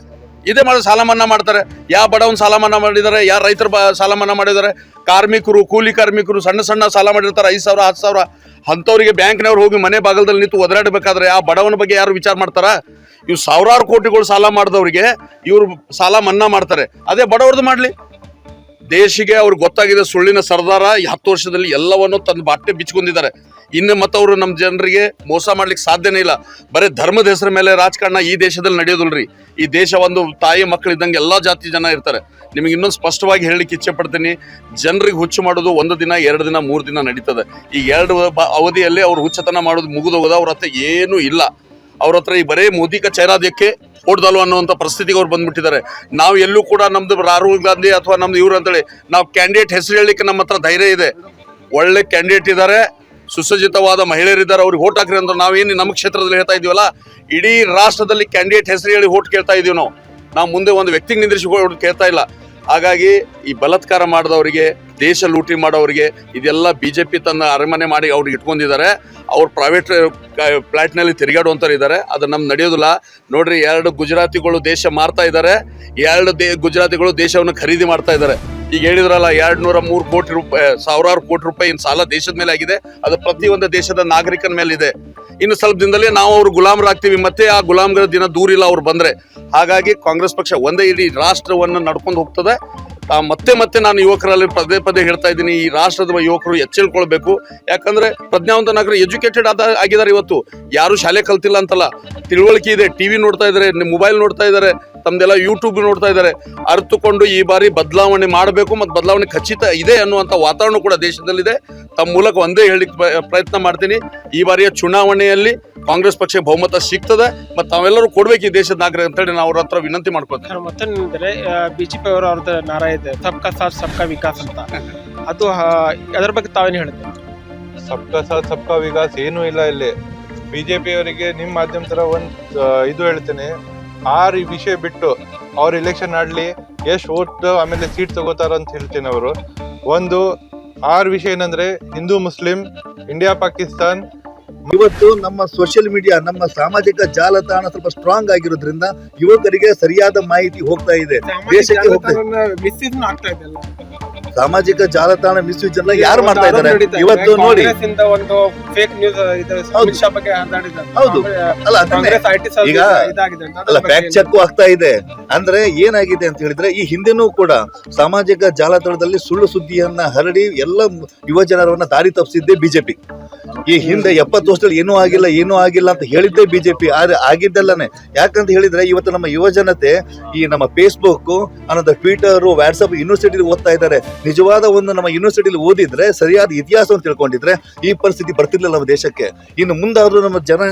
ಇದೇ ಮಾಡಿ ಸಾಲ ಮನ್ನಾ ಮಾಡ್ತಾರೆ. ಯಾವ ಬಡವನ್ ಸಾಲ ಮನ್ನಾ ಮಾಡಿದ್ದಾರೆ ಯಾವ ರೈತರ ಬ ಸಾಲ ಮನ್ನಾ ಮಾಡಿದ್ದಾರೆ ಕಾರ್ಮಿಕರು, ಕೂಲಿ ಕಾರ್ಮಿಕರು ಸಣ್ಣ ಸಣ್ಣ ಸಾಲ ಮಾಡಿರ್ತಾರೆ, ಐದು ಸಾವಿರ, ಹತ್ತು ಸಾವಿರ. ಅಂಥವ್ರಿಗೆ ಬ್ಯಾಂಕ್ನವ್ರು ಹೋಗಿ ಮನೆ ಬಾಗಲದಲ್ಲಿ ನಿಂತು ಒದರಾಡಬೇಕಾದ್ರೆ ಆ ಬಡವನ ಬಗ್ಗೆ ಯಾರು ವಿಚಾರ ಮಾಡ್ತಾರ? ಇವು ಸಾವಿರಾರು ಕೋಟಿಗಳು ಸಾಲ ಮಾಡಿದವ್ರಿಗೆ ಇವರು ಸಾಲ ಮನ್ನಾ ಮಾಡ್ತಾರೆ. ಅದೇ ಬಡವ್ರದ್ದು ಮಾಡಲಿ. ದೇಶಿಗೆ ಅವ್ರಿಗೆ ಗೊತ್ತಾಗಿದೆ ಸುಳ್ಳಿನ ಸರ್ದಾರ ಹತ್ತು ವರ್ಷದಲ್ಲಿ ಎಲ್ಲವನ್ನು ತನ್ನ ಬಾಟೆ ಬಿಚ್ಕೊಂಡಿದ್ದಾರೆ ಇನ್ನು ಮತ್ತು ಅವರು ನಮ್ಮ ಜನರಿಗೆ ಮೋಸ ಮಾಡ್ಲಿಕ್ಕೆ ಸಾಧ್ಯನೇ ಇಲ್ಲ. ಬರೀ ಧರ್ಮದ ಹೆಸರ ಮೇಲೆ ರಾಜಕಾರಣ ಈ ದೇಶದಲ್ಲಿ ನಡೆಯೋದಿಲ್ರಿ. ಈ ದೇಶ ಒಂದು ತಾಯಿ ಮಕ್ಕಳಿದ್ದಂಗೆ ಎಲ್ಲ ಜಾತಿ ಜನ ಇರ್ತಾರೆ. ನಿಮಗೆ ಇನ್ನೊಂದು ಸ್ಪಷ್ಟವಾಗಿ ಹೇಳಲಿಕ್ಕೆ ಇಚ್ಛೆ ಪಡ್ತೀನಿ, ಜನರಿಗೆ ಹುಚ್ಚು ಮಾಡೋದು ಒಂದು ದಿನ, ಎರಡು ದಿನ, ಮೂರು ದಿನ ನಡೀತದೆ. ಈ ಎರಡು ಅವಧಿಯಲ್ಲಿ ಅವ್ರು ಹುಚ್ಚತನ ಮಾಡೋದು ಮುಗಿದೋಗೋದು, ಅವ್ರ ಹತ್ರ ಏನೂ ಇಲ್ಲ. ಅವ್ರ ಹತ್ರ ಈ ಬರೇ ಮೋದಿಕ ಚೈರಾದ್ಯಕ್ಕೆ ಓಡ್ದಲ್ವ ಅನ್ನುವಂಥ ಪರಿಸ್ಥಿತಿಗೆ ಅವ್ರು ಬಂದ್ಬಿಟ್ಟಿದ್ದಾರೆ. ನಾವು ಎಲ್ಲೂ ಕೂಡ ನಮ್ದು ರಾಹುಲ್ ಗಾಂಧಿ ಅಥವಾ ನಮ್ದು ಇವ್ರು ಅಂತೇಳಿ, ನಾವು ಕ್ಯಾಂಡಿಡೇಟ್ ಹೆಸರು ಹೇಳಲಿಕ್ಕೆ ನಮ್ಮ ಹತ್ರ ಧೈರ್ಯ ಇದೆ. ಒಳ್ಳೆ ಕ್ಯಾಂಡಿಡೇಟ್ ಇದ್ದಾರೆ, ಸುಸಜ್ಜಿತವಾದ ಮಹಿಳೆಯರಿದ್ದಾರೆ ಅವ್ರಿಗೆ ಓಟ್ ಹಾಕ್ರಿ ಅಂತ ನಾವೇನು ನಮ್ಮ ಕ್ಷೇತ್ರದಲ್ಲಿ ಹೇಳ್ತಾ ಇದೀವಲ್ಲ, ಇಡೀ ರಾಷ್ಟ್ರದಲ್ಲಿ ಕ್ಯಾಂಡಿಡೇಟ್ ಹೆಸರು ಹೇಳಿ ಓಟ್ ಕೇಳ್ತಾ ಇದೀವಿ ನಾವು. ಮುಂದೆ ಒಂದು ವ್ಯಕ್ತಿಗೆ ನಿಂದಿರಿಸಿ ಓಟ್ ಕೇಳ್ತಾ ಇಲ್ಲ. ಹಾಗಾಗಿ ಈ ಬಲತ್ಕಾರ ಮಾಡಿದವರಿಗೆ, ದೇಶ ಲೂಟಿ ಮಾಡೋರಿಗೆ, ಇದೆಲ್ಲ ಬಿ ಜೆ ಪಿ ತನ್ನ ಅರಮನೆ ಮಾಡಿ ಅವ್ರಿಗೆ ಇಟ್ಕೊಂಡಿದ್ದಾರೆ. ಅವ್ರು ಪ್ರೈವೇಟ್ ಫ್ಲಾಟ್ನಲ್ಲಿ ತಿರುಗಾಡುವಂಥರು ಇದ್ದಾರೆ. ಅದು ನಮ್ಗೆ ನಡೆಯೋದಿಲ್ಲ. ನೋಡ್ರಿ, ಎರಡು ಗುಜರಾತಿಗಳು ದೇಶ ಮಾರ್ತಾ ಇದ್ದಾರೆ. ಎರಡು ದೇ, ಗುಜರಾತಿಗಳು ದೇಶವನ್ನು ಖರೀದಿ ಮಾಡ್ತಾ ಇದ್ದಾರೆ. ಈಗ ಹೇಳಿದ್ರಲ್ಲ ಎರಡ್ ನೂರ ಮೂರು ಕೋಟಿ ರೂಪಾಯಿ, ಸಾವಿರಾರು ಕೋಟಿ ರೂಪಾಯಿ ಇನ್ ಸಾಲ ದೇಶದ ಮೇಲೆ ಆಗಿದೆ. ಅದು ಪ್ರತಿಯೊಂದು ದೇಶದ ನಾಗರಿಕನ ಮೇಲೆ ಇದೆ. ಇನ್ನು ಸ್ವಲ್ಪ ದಿನದಲ್ಲಿ ನಾವು ಅವ್ರು ಗುಲಾಮರಾಗ್ತೀವಿ ಮತ್ತೆ ಆ ಗುಲಾಮರ ದಿನ ದೂರಿಲ್ಲ ಅವ್ರು ಬಂದ್ರೆ. ಹಾಗಾಗಿ ಕಾಂಗ್ರೆಸ್ ಪಕ್ಷ ಒಂದೇ ಇಡೀ ರಾಷ್ಟ್ರವನ್ನು ನಡ್ಕೊಂಡು ಹೋಗ್ತದೆ. ಮತ್ತೆ ಮತ್ತೆ ನಾನು ಯುವಕರಲ್ಲಿ ಪದೇ ಪದೇ ಹೇಳ್ತಾ ಇದ್ದೀನಿ, ಈ ರಾಷ್ಟ್ರದ ಯುವಕರು ಎಚ್ಚರಿಕೊಳ್ಬೇಕು ಯಾಕಂದ್ರೆ ಪ್ರಜ್ಞಾವಂತ ನಗರ ಎಜುಕೇಟೆಡ್ ಆದ ಆಗಿದ್ದಾರೆ ಇವತ್ತು. ಯಾರು ಶಾಲೆ ಕಲ್ತಿಲ್ಲ ಅಂತಲ್ಲ. ತಿಳುವಳಿಕೆ ಇದೆ, ಟಿವಿ ನೋಡ್ತಾ ಇದ್ದಾರೆ ಮೊಬೈಲ್ ನೋಡ್ತಾ ಇದ್ದಾರೆ, ತಮ್ದೆಲ್ಲ ಯೂಟ್ಯೂಬ್ ನೋಡ್ತಾ ಇದ್ದಾರೆ. ಅರ್ತುಕೊಂಡು ಈ ಬಾರಿ ಬದಲಾವಣೆ ಮಾಡಬೇಕು ಮತ್ತು ಬದಲಾವಣೆ ಖಚಿತ ಇದೆ ಅನ್ನುವಂಥ ವಾತಾವರಣ ಕೂಡ ದೇಶದಲ್ಲಿದೆ. ತಮ್ಮ ಮೂಲಕ ಒಂದೇ ಹೇಳಿಕ್ ಪ್ರಯತ್ನ ಮಾಡ್ತೀನಿ. ಈ ಬಾರಿಯ ಚುನಾವಣೆಯಲ್ಲಿ ಕಾಂಗ್ರೆಸ್ ಪಕ್ಷ ಬಹುಮತ ಸಿಗ್ತದೆ ಮತ್ತು ತಾವೆಲ್ಲರೂ ಕೊಡ್ಬೇಕು ಈ ದೇಶದ ನಾಗರಿಕ ಅಂತೇಳಿ ನಾವು ಅವ್ರ ಹತ್ರ ವಿನಂತಿ ಮಾಡ್ಕೊತೇವೆ ಸರ್ ಮತ್ತೇನೆಂದರೆ ಬಿಜೆಪಿ ಅವರು ಅವ್ರದ್ದು ನಾರ ಇದೆ ಸಬ್ಕಾ ಸಾಥ್ ಸಬ್ಕಾ ವಿಕಾಸ್ ಅಂತ. ಅದು ಅದ್ರ ಅದರ ಬಗ್ಗೆ ತಾವೇನು ಹೇಳ್ತೀವಿ ಸಬ್ಕಾ ಸಾಥ್ ಸಬ್ಕಾ ವಿಕಾಸ್ ಏನೂ ಇಲ್ಲ ಇಲ್ಲಿ. ಬಿಜೆಪಿ ಅವರಿಗೆ ನಿಮ್ಮ ಮಾಧ್ಯಮ ತರ ಒಂದ್ ಇದು ಹೇಳ್ತೇನೆ. ಆರು ಈ ವಿಷಯ ಬಿಟ್ಟು ಅವ್ರ ಎಲೆಕ್ಷನ್ ಆಡ್ಲಿ ಎಷ್ಟು ಓಟ್ ಆಮೇಲೆ ಸೀಟ್ ತಗೋತಾರ ಅಂತ ಹೇಳ್ತೇನೆ ಅವರು. ಒಂದು ಆರು ವಿಷಯ ಏನಂದ್ರೆ ಹಿಂದೂ ಮುಸ್ಲಿಂ ಇಂಡಿಯಾ ಪಾಕಿಸ್ತಾನ್ ಇವತ್ತು ನಮ್ಮ ಸೋಷಿಯಲ್ ಮೀಡಿಯಾ ನಮ್ಮ ಸಾಮಾಜಿಕ ಜಾಲತಾಣ ಸ್ವಲ್ಪ ಸ್ಟ್ರಾಂಗ್ ಆಗಿರೋದ್ರಿಂದ ಯುವಕರಿಗೆ ಸರಿಯಾದ ಮಾಹಿತಿ ಹೋಗ್ತಾ ಇದೆ ದೇಶಕ್ಕೆ ಹೋಗ್ತಾ ಇದೆ? ಸಾಮಾಜಿಕ ಜಾಲತಾಣ ಮಿಸ್ಯೂಸ್ ಎಲ್ಲ ಯಾರು ಮಾಡ್ತಾ ಇದ್ದಾರೆ? ಇವತ್ತು ನೋಡಿ. ಒಂದು ಫೇಕ್ ನ್ಯೂಸ್ ಇದು. ಹೌದು. ಅಲ್ಲ ಈಗ- ಅಲ್ಲ ಫ್ಯಾಕ್ಟ್ ಚೆಕ್ ಆಗ್ತಾ ಇದೆ. ಅಂದ್ರೆ ಏನಾಗಿದೆ ಅಂತ ಹೇಳಿದ್ರೆ ಈ ಹಿಂದೆನೂ ಕೂಡ ಸಾಮಾಜಿಕ ಜಾಲತಾಣದಲ್ಲಿ ಸುಳ್ಳು ಸುದ್ದಿಯನ್ನ ಹರಡಿ ಎಲ್ಲ ಯುವ ಜನರನ್ನ ದಾರಿ ತಪ್ಪಿಸಿದ್ದೆ ಬಿಜೆಪಿ. ಈ ಹಿಂದೆ ಎಪ್ಪತ್ತು ವರ್ಷದಲ್ಲಿ ಏನೂ ಆಗಿಲ್ಲ ಏನೂ ಆಗಿಲ್ಲ ಅಂತ ಹೇಳಿದ್ದೆ ಬಿಜೆಪಿ. ಆದ್ರೆ ಆಗಿದ್ದಲ್ಲನೆ. ಯಾಕಂತ ಹೇಳಿದ್ರೆ ಇವತ್ತು ನಮ್ಮ ಯುವ ಜನತೆ ಈ ನಮ್ಮ ಫೇಸ್ಬುಕ್ ಅನ್ನೋದು ಟ್ವಿಟರ್ ವಾಟ್ಸಪ್ ಯೂನಿವರ್ಸಿಟಿ ಓದ್ತಾ ಇದ್ದಾರೆ. ನಿಜವಾದ ಒಂದು ನಮ್ಮ ಯೂನಿವರ್ಸಿಟಿಲಿ ಓದಿದ್ರೆ ಸರಿಯಾದ ಇತಿಹಾಸವನ್ನು ತಿಳ್ಕೊಂಡಿದ್ರೆ ಈ ಪರಿಸ್ಥಿತಿ ಬರ್ತಿರ್ಲಿಲ್ಲ ನಮ್ಮ ದೇಶಕ್ಕೆ. ಇನ್ನು ಮುಂದಾದ್ರೂ ನಮ್ಮ ಜನ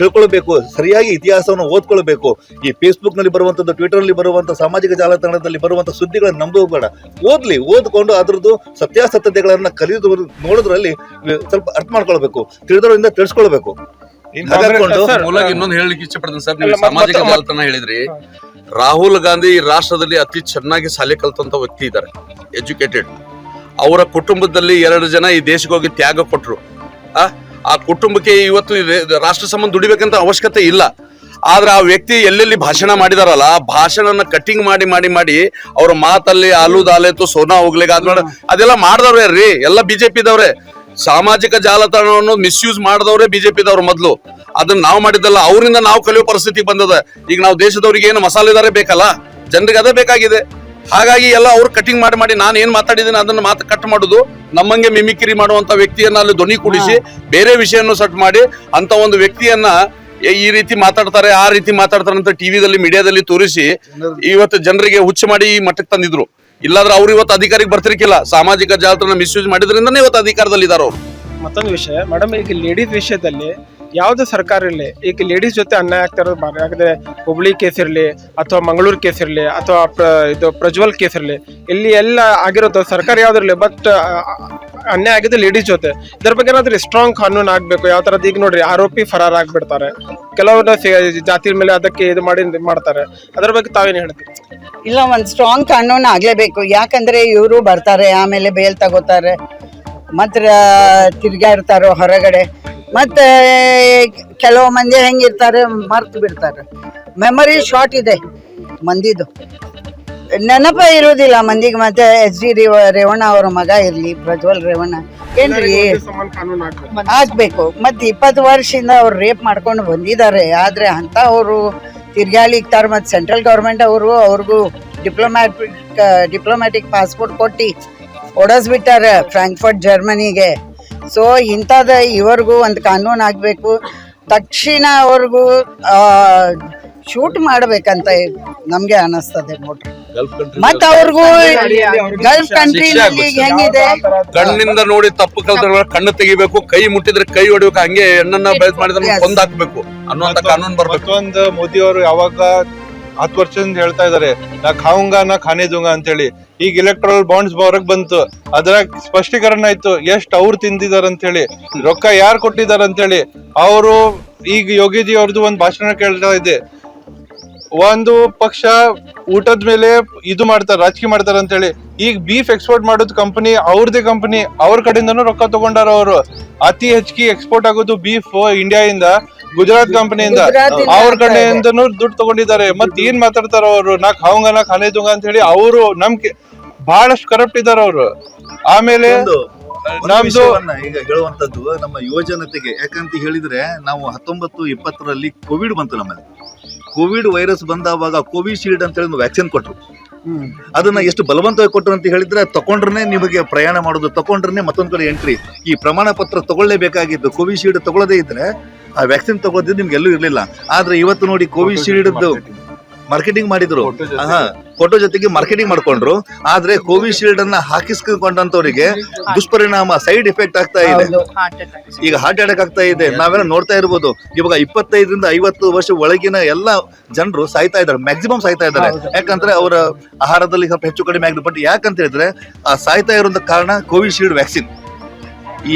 ತಿಳ್ಕೊಳ್ಬೇಕು ಸರಿಯಾಗಿ ಇತಿಹಾಸವನ್ನು ಓದ್ಕೊಳ್ಬೇಕು. ಈ ಫೇಸ್ಬುಕ್ನಲ್ಲಿ ಬರುವಂತದ್ದು ಟ್ವಿಟರ್ನಲ್ಲಿ ಬರುವಂತ ಸಾಮಾಜಿಕ ಜಾಲತಾಣದಲ್ಲಿ ಬರುವಂತ ಸುದ್ದಿಗಳನ್ನು ನಂಬುವ ಬೇಡ. ಓದ್ಲಿ ಓದ್ಕೊಂಡು ಅದರದ್ದು ಸತ್ಯಾಸತ್ಯತೆಗಳನ್ನ ಕಲಿಯೋದು ನೋಡೋದ್ರಲ್ಲಿ ಸ್ವಲ್ಪ ಅರ್ಥ ಮಾಡ್ಕೊಳ್ಬೇಕು ತಿಳಿದ್ರಿಂದ ತಿಳಿಸ್ಕೊಳ್ಬೇಕು. ಇನ್ನೊಂದು ಹೇಳಲಿಕ್ಕೆ ಇಚ್ಛೆ ಪಡ್ತೀನಿ ಸರ್ ನೀವು ಸಾಮಾಜಿಕ ಜಾಲತಾಣ ಹೇಳಿದ್ರಿ. ರಾಹುಲ್ ಗಾಂಧಿ ಈ ರಾಷ್ಟ್ರದಲ್ಲಿ ಅತಿ ಚೆನ್ನಾಗಿ ಶಾಲೆ ಕಲ್ತಂತ ವ್ಯಕ್ತಿ ಇದ್ದಾರೆ ಎಜುಕೇಟೆಡ್ ಅವರ ಕುಟುಂಬದಲ್ಲಿ ಎರಡು ಜನ ಈ ದೇಶಕ್ಕೆ ಹೋಗಿ ತ್ಯಾಗ ಕೊಟ್ಟರು ಆ ಆ ಕುಟುಂಬಕ್ಕೆ ಇವತ್ತು ರಾಷ್ಟ್ರ ಸಂಬಂಧ ದುಡಿಬೇಕಂತ ಅವಶ್ಯಕತೆ ಇಲ್ಲ. ಆದ್ರೆ ಆ ವ್ಯಕ್ತಿ ಎಲ್ಲೆಲ್ಲಿ ಭಾಷಣ ಮಾಡಿದಾರಲ್ಲ ಆ ಭಾಷಣನ ಕಟ್ಟಿಂಗ್ ಮಾಡಿ ಮಾಡಿ ಮಾಡಿ ಅವ್ರ ಮಾತಲ್ಲಿ ಆಲೂ ದಾಲೇತು ಸೋನಾ ಹೋಗ್ಲಿಕ್ಕೆ ಆದ್ಮೇಲೆ ಅದೆಲ್ಲ ಮಾಡ್ದವ್ರೆ ರೀ ಎಲ್ಲ ಬಿಜೆಪಿ ದವ್ರೆ ಸಾಮಾಜಿಕ ಜಾಲತಾಣವನ್ನು ಮಿಸ್ಯೂಸ್ ಮಾಡಿದವ್ರೆ ಬಿಜೆಪಿ ದವ್ರು ಮೊದಲು. ಅದನ್ನ ನಾವು ಮಾಡಿದ್ದಲ್ಲ ಅವರಿಂದ ನಾವು ಕಲಿಯೋ ಪರಿಸ್ಥಿತಿ ಬಂದದ. ಈಗ ನಾವು ದೇಶದವರಿಗೆ ಏನು ಮಸಾಲೆದಾರೇ ಬೇಕಲ್ಲ ಜನರಿಗೆ ಅದೇ ಬೇಕಾಗಿದೆ. ಹಾಗಾಗಿ ಎಲ್ಲ ಅವ್ರು ಕಟಿಂಗ್ ಮಾಡಿ ಮಾಡಿ ನಾನು ಏನ್ ಮಾತಾಡಿದ್ದೀನಿ ಅದನ್ನ ಮಾತು ಕಟ್ ಮಾಡುದು ನಮ್ಮಂಗೆ ಮಿಮಿಕ್ರಿ ಮಾಡುವಂತ ವ್ಯಕ್ತಿಯನ್ನ ಅಲ್ಲಿ ಧ್ವನಿ ಕೂಡಿಸಿ ಬೇರೆ ವಿಷಯನ್ನು ಸೆಟ್ ಮಾಡಿ ಅಂತ ಒಂದು ವ್ಯಕ್ತಿಯನ್ನ ಈ ರೀತಿ ಮಾತಾಡ್ತಾರೆ ಆ ರೀತಿ ಮಾತಾಡ್ತಾರೆ ಅಂತ ಟಿವಿದಲ್ಲಿ ಮೀಡಿಯಾದಲ್ಲಿ ತೋರಿಸಿ ಇವತ್ತು ಜನರಿಗೆ ಹುಚ್ಚು ಮಾಡಿ ಈ ಮಟ್ಟಕ್ಕೆ ತಂದಿದ್ರು. ಇಲ್ಲಾಂದ್ರೆ ಅವ್ರು ಇವತ್ತು ಅಧಿಕಾರಿಗೆ ಬರ್ತಿರ್ಕಿಲ್ಲ ಸಾಮಾಜಿಕ ಜಾಲತಾಣ ಮಿಸ್ಯೂಸ್ ಮಾಡಿದ್ರಿಂದನೇ ಇವತ್ತು ಅಧಿಕಾರದಲ್ಲಿ ಇದಾರೆ ಅವ್ರು. ಮತ್ತೊಂದು ವಿಷಯ ಮೇಡಮ್ ಈಗ ಲೇಡೀಸ್ ವಿಷಯದಲ್ಲಿ ಯಾವ್ದು ಸರ್ಕಾರ ಇರಲಿ, ಈಗ ಲೇಡೀಸ್ ಜೊತೆ ಅನ್ಯಾಯ ಆಗ್ತಾ ಇರೋದು ಬಾರಿ ಯಾಕಂದರೆ ಹುಬ್ಳಿ ಕೇಸ್ ಇರಲಿ, ಅಥವಾ ಮಂಗಳೂರು ಕೇಸ್ ಇರಲಿ, ಅಥವಾ ಪ್ರ, ಇದು ಪ್ರಜ್ವಲ್ ಕೇಸ್ ಇರಲಿ, ಇಲ್ಲಿ ಎಲ್ಲ ಆಗಿರೋದು ಸರ್ಕಾರ ಯಾವುದಿರಲಿ ಬಟ್ ಅನ್ಯಾಯ ಆಗಿದ್ದು ಲೇಡೀಸ್ ಜೊತೆ. ಇದ್ರ ಬಗ್ಗೆ ಏನಾದರೂ ಸ್ಟ್ರಾಂಗ್ ಕಾನೂನು ಆಗಬೇಕು, ಯಾವ ಥರದ್ದು ಈಗ ನೋಡ್ರಿ, ಆರೋಪಿ ಫರಾರ್ ಆಗಿಬಿಡ್ತಾರೆ. ಕೆಲವರು ಜಾತಿ ಮೇಲೆ ಅದಕ್ಕೆ ಇದು ಮಾಡಿ ಮಾಡ್ತಾರೆ. ಅದ್ರ ಬಗ್ಗೆ ತಾವೇನು ಹೇಳ್ತೀವಿ ಇಲ್ಲ, ಒಂದು ಸ್ಟ್ರಾಂಗ್ ಕಾನೂನು ಆಗಲೇಬೇಕು. ಯಾಕಂದರೆ ಇವರು ಬರ್ತಾರೆ, ಆಮೇಲೆ ಬೇಲ್ ತಗೋತಾರೆ. ಮಾತ್ರ ತಿರ್ಗಾಡ್ತಾರೋ ಹೊರಗಡೆ. ಮತ್ತೆ, ಕೆಲವು ಮಂದಿ ಹೆಂಗಿರ್ತಾರೆ, ಮರ್ತು ಬಿಡ್ತಾರೆ. ಮೆಮೊರಿ ಶಾರ್ಟ್ ಇದೆ, ಮಂದಿದು. ನೆನಪ ಇರುವುದಿಲ್ಲ ಮಂದಿಗೆ ಮತ್ತೆ ಎಚ್ ಡಿ ರೇವಣ್ಣ ಅವರ ಮಗ ಇರ್ಲಿ, ಪ್ರಜ್ವಲ್ ರೇವಣ್ಣ. ಏನ್ರಿ? ಆಗ್ಬೇಕು. ಮತ್ತೆ ಇಪ್ಪತ್ತು ವರ್ಷದಿಂದ ಅವ್ರು ರೇಪ್ ಮಾಡ್ಕೊಂಡು ಬಂದಿದ್ದಾರೆ. ಆದ್ರೆ ಅಂತ ಅವರು ತಿರ್ಗಾಳಿಗ್ತಾರೆ ಮತ್ತೆ ಸೆಂಟ್ರಲ್ ಗೌರ್ಮೆಂಟ್ ಅವರು ಅವ್ರಿಗೂ ಡಿಪ್ಲೊಮ್ಯಾಟಿಕ್ ಡಿಪ್ಲೊಮ್ಯಾಟಿಕ್ ಪಾಸ್ಪೋರ್ಟ್ ಕೊಟ್ಟು ಓಡಿಸ್ಬಿಟ್ಟಾರೆ ಫ್ರಾಂಕ್ಫರ್ಟ್ ಜರ್ಮನಿಗೆ. ಸೊ ಇಂಥದ ಇವ್ರಿಗೂ ಒಂದು ಕಾನೂನು ಆಗಬೇಕು. ತಕ್ಷಣ ಅವ್ರಿಗೂ ಶೂಟ್ ಮಾಡಬೇಕಂತ ನಮಗೆ ಅನಿಸ್ತದೆ ನೋಡ್ರಿ ಮತ್ತ ಅವ್ರಿಗೂ ಗಲ್ಫ್ ಕಂಟ್ರಿ ಹೆಂಗಿದೆ? ಕಣ್ಣಿಂದ ನೋಡಿ ತಪ್ಪು ಕಲ್ತ ಕಣ್ಣು ತೆಗಿಬೇಕು ಕೈ ಮುಟ್ಟಿದ್ರೆ ಕೈ ಹೊಡಿಬೇಕು ಹಂಗೆ ಹೆಣ್ಣನ್ನ ಬೆಳೆದ್ ಮಾಡಿದ್ರೆ ಕೊಂದಾಕ್ಬೇಕು ಕೊಂದ್ ಹಾಕ್ಬೇಕು ಅನ್ನುವಂತ ಕಾನೂನು ಬರ್ಬೇಕು. ಮೋದಿ ಅವರು ಯಾವಾಗ ಹತ್ತು ವರ್ಷದಿಂದ ಹೇಳ್ತಾ ಇದಾರೆ, ನಾ ಖಾವುಂಗ, ನಾ ಖಾನೆ ದುಂಗ ಅಂತ ಹೇಳಿ ಈಗ ಇಲೆಕ್ಟ್ರಲ್ ಬಾಂಡ್ಸ್ ಹೊರಗ್ ಬಂತು. ಅದ್ರಾಗ ಸ್ಪಷ್ಟೀಕರಣ ಆಯ್ತು, ಎಷ್ಟ್ ಅವ್ರು ತಿಂದಿದಾರ ಅಂತ ಹೇಳಿ ರೊಕ್ಕ ಯಾರು ಕೊಟ್ಟಿದಾರ ಅಂತ ಹೇಳಿ ಅವರು, ಈಗ ಯೋಗಿಜಿ ಅವ್ರದ್ದು ಒಂದು ಭಾಷಣ ಕೇಳ್ತಾ ಇದೆ. ಒಂದು ಪಕ್ಷ ಊಟದ ಮೇಲೆ ಇದು ಮಾಡ್ತಾರೆ, ರಾಜಕೀಯ ಮಾಡ್ತಾರೆ ಅಂತ ಹೇಳಿ ಈಗ ಬೀಫ್ ಎಕ್ಸ್ಪೋರ್ಟ್ ಮಾಡೋದು ಕಂಪನಿ ಅವ್ರದೇ ಕಂಪನಿ ಅವ್ರ ಕಡೆಯಿಂದನೂ ರೊಕ್ಕ ತಗೊಂಡಾರ ಅವರು. ಅತಿ ಹೆಚ್ಚಿಗೆ ಎಕ್ಸ್ಪೋರ್ಟ್ ಆಗೋದು ಬೀಫ್ ಇಂಡಿಯಾದಿಂದ ಗುಜರಾತ್ ಕಂಪನಿಯಿಂದ ಅವ್ರ ಕಡೆಯಿಂದನು ದುಡ್ಡು ತಗೊಂಡಿದ್ದಾರೆ. ಮತ್ ಏನ್ ಮಾತಾಡ್ತಾರ ಅವರು? ನಾ ಖಾವಂಗ ನಾ ಖಾನೆ ದುಂಗ ಅಂತ ಹೇಳಿ ಅವರು ನಮ್ಗೆ ಬಹಳಷ್ಟು ಕರಪ್ಟ್ ಇದಾರ ಅವರು. ಆಮೇಲೆ ನಮ್ದು- ಈಗ ಹೇಳುವಂತದ್ದು ನಮ್ಮ ಯುವಜನತೆಗೆ. ಯಾಕಂತ ಹೇಳಿದ್ರೆ ನಾವು ಹತ್ತೊಂಬತ್ತು ಇಪ್ಪತ್ತರಲ್ಲಿ ಕೋವಿಡ್ ಬಂತು ನಮ್ಮಲ್ಲಿ. ಕೋವಿಡ್ ವೈರಸ್ ಬಂದಾವಾಗ ಕೋವಿಶೀಲ್ಡ್ ಅಂತ ಹೇಳಿ ಒಂದು ವ್ಯಾಕ್ಸಿನ್ ಕೊಟ್ರು. ಅದನ್ನ ಎಷ್ಟು ಬಲವಂತವಾಗಿ ಕೊಟ್ಟರು ಅಂತ ಹೇಳಿದ್ರೆ ತಗೊಂಡ್ರೆ ನಿಮಗೆ ಪ್ರಯಾಣ ಮಾಡೋದು ತಗೊಂಡ್ರೆ ಮತ್ತೊಂದ್ ಕಡೆ ಎಂಟ್ರಿ ಈ ಪ್ರಮಾಣ ಪತ್ರ ತಗೊಳ್ಳೇಬೇಕಾಗಿದ್ದು ಕೋವಿಶೀಲ್ಡ್ ತಗೊಳ್ಳದೇ ಇದ್ರೆ ಆ ವ್ಯಾಕ್ಸಿನ್ ತಗೋದಿದ್ದು ನಿಮ್ಗೆ ಎಲ್ಲೂ ಇರಲಿಲ್ಲ. ಆದ್ರೆ ಇವತ್ತು ನೋಡಿ ಕೋವಿಶೀಲ್ಡ್ ಮಾರ್ಕೆಟಿಂಗ್ ಮಾಡಿದ್ರು. ಹಾ ಫೋಟೋ ಜೊತೆಗೆ ಮಾರ್ಕೆಟಿಂಗ್ ಮಾಡ್ಕೊಂಡ್ರು. ಆದ್ರೆ ಕೋವಿಶೀಲ್ಡ್ ಅನ್ನ ಹಾಕಿಸ್ಕೊಂಡಂತವರಿಗೆ ದುಷ್ಪರಿಣಾಮ ಸೈಡ್ ಎಫೆಕ್ಟ್ ಆಗ್ತಾ ಇದೆ. ಈಗ ಹಾರ್ಟ್ ಅಟ್ಯಾಕ್ ಆಗ್ತಾ ಇದೆ. ನಾವೆಲ್ಲ ನೋಡ್ತಾ ಇರ್ಬೋದು. ಇವಾಗ ಇಪ್ಪತ್ತೈದರಿಂದ ಐವತ್ತು ವರ್ಷ ಒಳಗಿನ ಎಲ್ಲ ಜನರು ಸಾಯ್ತಾ ಇದ್ದಾರೆ. ಮ್ಯಾಕ್ಸಿಮಮ್ ಸಾಯ್ತಾ ಇದ್ದಾರೆ. ಯಾಕಂದ್ರೆ ಅವರ ಆಹಾರದಲ್ಲಿ ಸ್ವಲ್ಪ ಹೆಚ್ಚು ಕಡಿಮೆ ಆಗಿದೆ. ಬಟ್ ಯಾಕಂತ ಹೇಳಿದ್ರೆ ಆ ಸಾಯ್ತಾ ಇರುವಂತ ಕಾರಣ ಕೋವಿಶೀಲ್ಡ್ ವ್ಯಾಕ್ಸಿನ್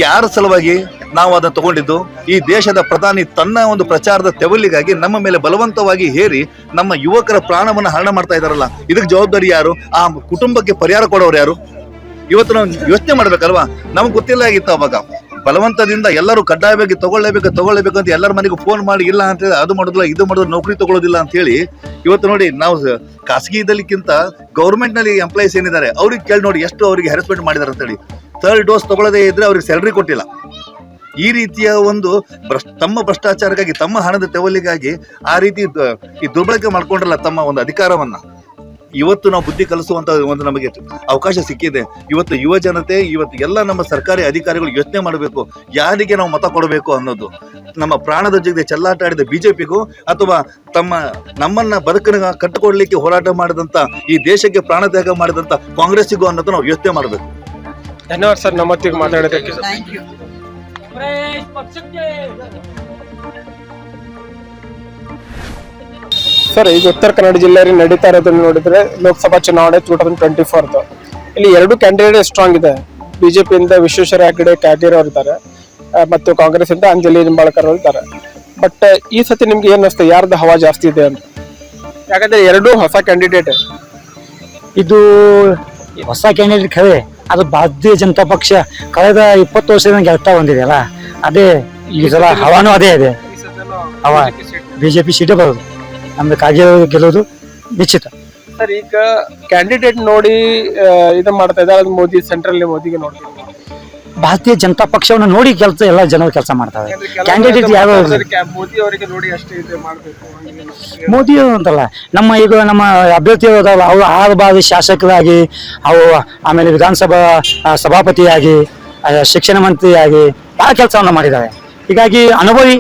ಯಾರ ಸಲುವಾಗಿ ನಾವು ಅದನ್ನು ತಗೊಂಡಿದ್ದು, ಈ ದೇಶದ ಪ್ರಧಾನಿ ತನ್ನ ಒಂದು ಪ್ರಚಾರದ ತೆವಲಿಗಾಗಿ ನಮ್ಮ ಮೇಲೆ ಬಲವಂತವಾಗಿ ಹೇರಿ ನಮ್ಮ ಯುವಕರ ಪ್ರಾಣವನ್ನು ಹರಣ ಮಾಡ್ತಾ ಇದ್ದಾರಲ್ಲ, ಇದಕ್ಕೆ ಜವಾಬ್ದಾರಿ ಯಾರು? ಆ ಕುಟುಂಬಕ್ಕೆ ಪರಿಹಾರ ಕೊಡೋರು ಯಾರು? ಇವತ್ತು ನಾವು ಯೋಚನೆ ಮಾಡ್ಬೇಕಲ್ವಾ? ನಮ್ಗೆ ಗೊತ್ತಿಲ್ಲ ಆಗಿತ್ತು ಅವಾಗ. ಬಲವಂತದಿಂದ ಎಲ್ಲರೂ ಕಡ್ಡಾಯವಾಗಿ ತಗೊಳ್ಳೇಬೇಕು ತಗೊಳ್ಳೇಬೇಕು ಅಂತ ಎಲ್ಲರ ಮನೆಗೂ ಫೋನ್ ಮಾಡಿ, ಇಲ್ಲ ಅಂತ ಹೇಳಿ, ಅದು ಮಾಡೋದಿಲ್ಲ, ಇದು ಮಾಡೋದು ನೌಕರಿ ತಗೊಳ್ಳೋದಿಲ್ಲ ಅಂತ ಹೇಳಿ ಇವತ್ತು ನೋಡಿ ನಾವು ಖಾಸಗಿದಲ್ಲಿಕ್ಕಿಂತ ಗೌರ್ಮೆಂಟ್ನಲ್ಲಿ ಎಂಪ್ಲಾಯೀಸ್ ಏನಿದ್ದಾರೆ, ಅವ್ರಿಗೆ ಕೇಳಿ ನೋಡಿ ಎಷ್ಟು ಅವರಿಗೆ ಹೆರಸ್ಮೆಂಟ್ ಮಾಡಿದಾರೆ ಅಂತ ಹೇಳಿ. ಥರ್ಡ್ ಡೋಸ್ ತಗೊಳ್ಳದೇ ಇದ್ರೆ ಅವ್ರಿಗೆ ಸ್ಯಾಲ್ರಿ ಕೊಟ್ಟಿಲ್ಲ. ಈ ರೀತಿಯ ಒಂದು ತಮ್ಮ ಭ್ರಷ್ಟಾಚಾರಕ್ಕಾಗಿ, ತಮ್ಮ ಹಣದ ತೆವಲಿಗಾಗಿ ಆ ರೀತಿ ಈ ದುರ್ಬಳಕೆ ಮಾಡ್ಕೊಂಡ್ರಲ್ಲ ತಮ್ಮ ಒಂದು ಅಧಿಕಾರವನ್ನ. ಇವತ್ತು ನಾವು ಬುದ್ಧಿ ಕಲಿಸುವಂತ ಒಂದು ನಮಗೆ ಅವಕಾಶ ಸಿಕ್ಕಿದೆ. ಇವತ್ತು ಯುವ ಜನತೆ, ಇವತ್ತು ಎಲ್ಲ ನಮ್ಮ ಸರ್ಕಾರಿ ಅಧಿಕಾರಿಗಳು ಯೋಚನೆ ಮಾಡಬೇಕು. ಯಾರಿಗೆ ನಾವು ಮತ ಕೊಡಬೇಕು ಅನ್ನೋದು. ನಮ್ಮ ಪ್ರಾಣದ ಜೊತೆ ಚೆಲ್ಲಾಟ ಆಡಿದ ಬಿಜೆಪಿಗೂ ಅಥವಾ ತಮ್ಮ, ನಮ್ಮನ್ನ ಬದುಕನ್ನು ಕಟ್ಟಿಕೊಡ್ಲಿಕ್ಕೆ ಹೋರಾಟ ಮಾಡಿದಂತ, ಈ ದೇಶಕ್ಕೆ ಪ್ರಾಣ ತ್ಯಾಗ ಮಾಡಿದಂತ ಕಾಂಗ್ರೆಸ್ಸಿಗೂ ಅನ್ನೋದು ನಾವು ಯೋಚನೆ ಮಾಡಬೇಕು. ಧನ್ಯವಾದ ಸರ್ ನಮ್ಮೊತ್ತಿಗೆ ಮಾತಾಡೋದಕ್ಕೆ ಥ್ಯಾಂಕ್ ಯು ಸರ್ ಈಗ ಉತ್ತರ ಕನ್ನಡ ಜಿಲ್ಲೆಯಲ್ಲಿ ನಡೀತಾ ಇರೋದನ್ನ ನೋಡಿದ್ರೆ ಲೋಕಸಭಾ ಚುನಾವಣೆ ಟೂ ತೌಸಂಡ್ ಟ್ವೆಂಟಿ ಫೋರ್ತ್ ಇಲ್ಲಿ ಎರಡು ಕ್ಯಾಂಡಿಡೇಟ್ ಸ್ಟ್ರಾಂಗ್ ಇದೆ. ಬಿಜೆಪಿಯಿಂದ ವಿಶ್ವೇಶ್ವರ ಹೆಗಡೆ ಕ್ಯಾಗೇರ್ ಅವರು ಇದ್ದಾರೆ. ಮತ್ತು ಕಾಂಗ್ರೆಸ್ ಇಂದ ಅಂಜಲಿ ನಿಂಬಾಳ್ಕರ್ ಅವರು ಇದ್ದಾರೆ. ಬಟ್ ಈ ಸತಿ ನಿಮ್ಗೆ ಏನು ಅನಿಸ್ತದೆ ಯಾರ್ದು ಹವಾ ಜಾಸ್ತಿ ಇದೆ ಅಂತ? ಯಾಕಂದ್ರೆ ಎರಡೂ ಹೊಸ ಕ್ಯಾಂಡಿಡೇಟ್ ಇದು ಹೊಸ ಕ್ಯಾಂಡಿಡೇಟ್ ಖರೆ ಅದು ಭಾರತೀಯ ಜನತಾ ಪಕ್ಷ ಕಳೆದ ಇಪ್ಪತ್ತು ವರ್ಷದಿಂದ ಗೆಲ್ತಾ ಬಂದಿದೆಯಲ್ಲ ಅದೇ ಈ ಸಲ ಹವಾನು ಅದೇ ಇದೆ. ಹವಾ, ಬಿಜೆಪಿ ಸೀಟೇ ಬರೋದು. ನಮ್ದು ಕಾಗೆ ಗೆಲ್ಲೋದು ನಿಶ್ಚಿತ. ಸರ್, ಈಗ ಕ್ಯಾಂಡಿಡೇಟ್ ನೋಡಿ ಇದು ಮಾಡ್ತಾ ಇದ್ದಾರೆ. ಮೋದಿ ಸೆಂಟ್ರಲ್ ಮೋದಿಗೆ ನೋಡ್ತೀವಿ. ಭಾರತೀಯ ಜನತಾ ಪಕ್ಷವನ್ನು ನೋಡಿ ಕೆಲಸ ಎಲ್ಲ ಜನರು ಕೆಲಸ ಮಾಡ್ತಾರೆ. ಕ್ಯಾಂಡಿಡೇಟ್ ಯಾರು ಮೋದಿ ಅವರಿಗೆ ನೋಡಿ ಅಷ್ಟೇ ಇದೆ ಮಾಡಬೇಕು ಮೋದಿ ಅಂತಲ್ಲ ನಮ್ಮ ಈಗ ನಮ್ಮ ಅಭ್ಯರ್ಥಿಗಳು ಅದಾವಲ್ಲ ಅವರು ಆರು ಬಾರಿ ಶಾಸಕರಾಗಿ ಅವು ಆಮೇಲೆ ವಿಧಾನಸಭಾ ಸಭಾಪತಿಯಾಗಿ ಶಿಕ್ಷಣ ಮಂತ್ರಿಯಾಗಿ ಭಾಳ ಕೆಲಸವನ್ನು ಮಾಡಿದ್ದಾರೆ. ಹೀಗಾಗಿ ಅನುಭವಿ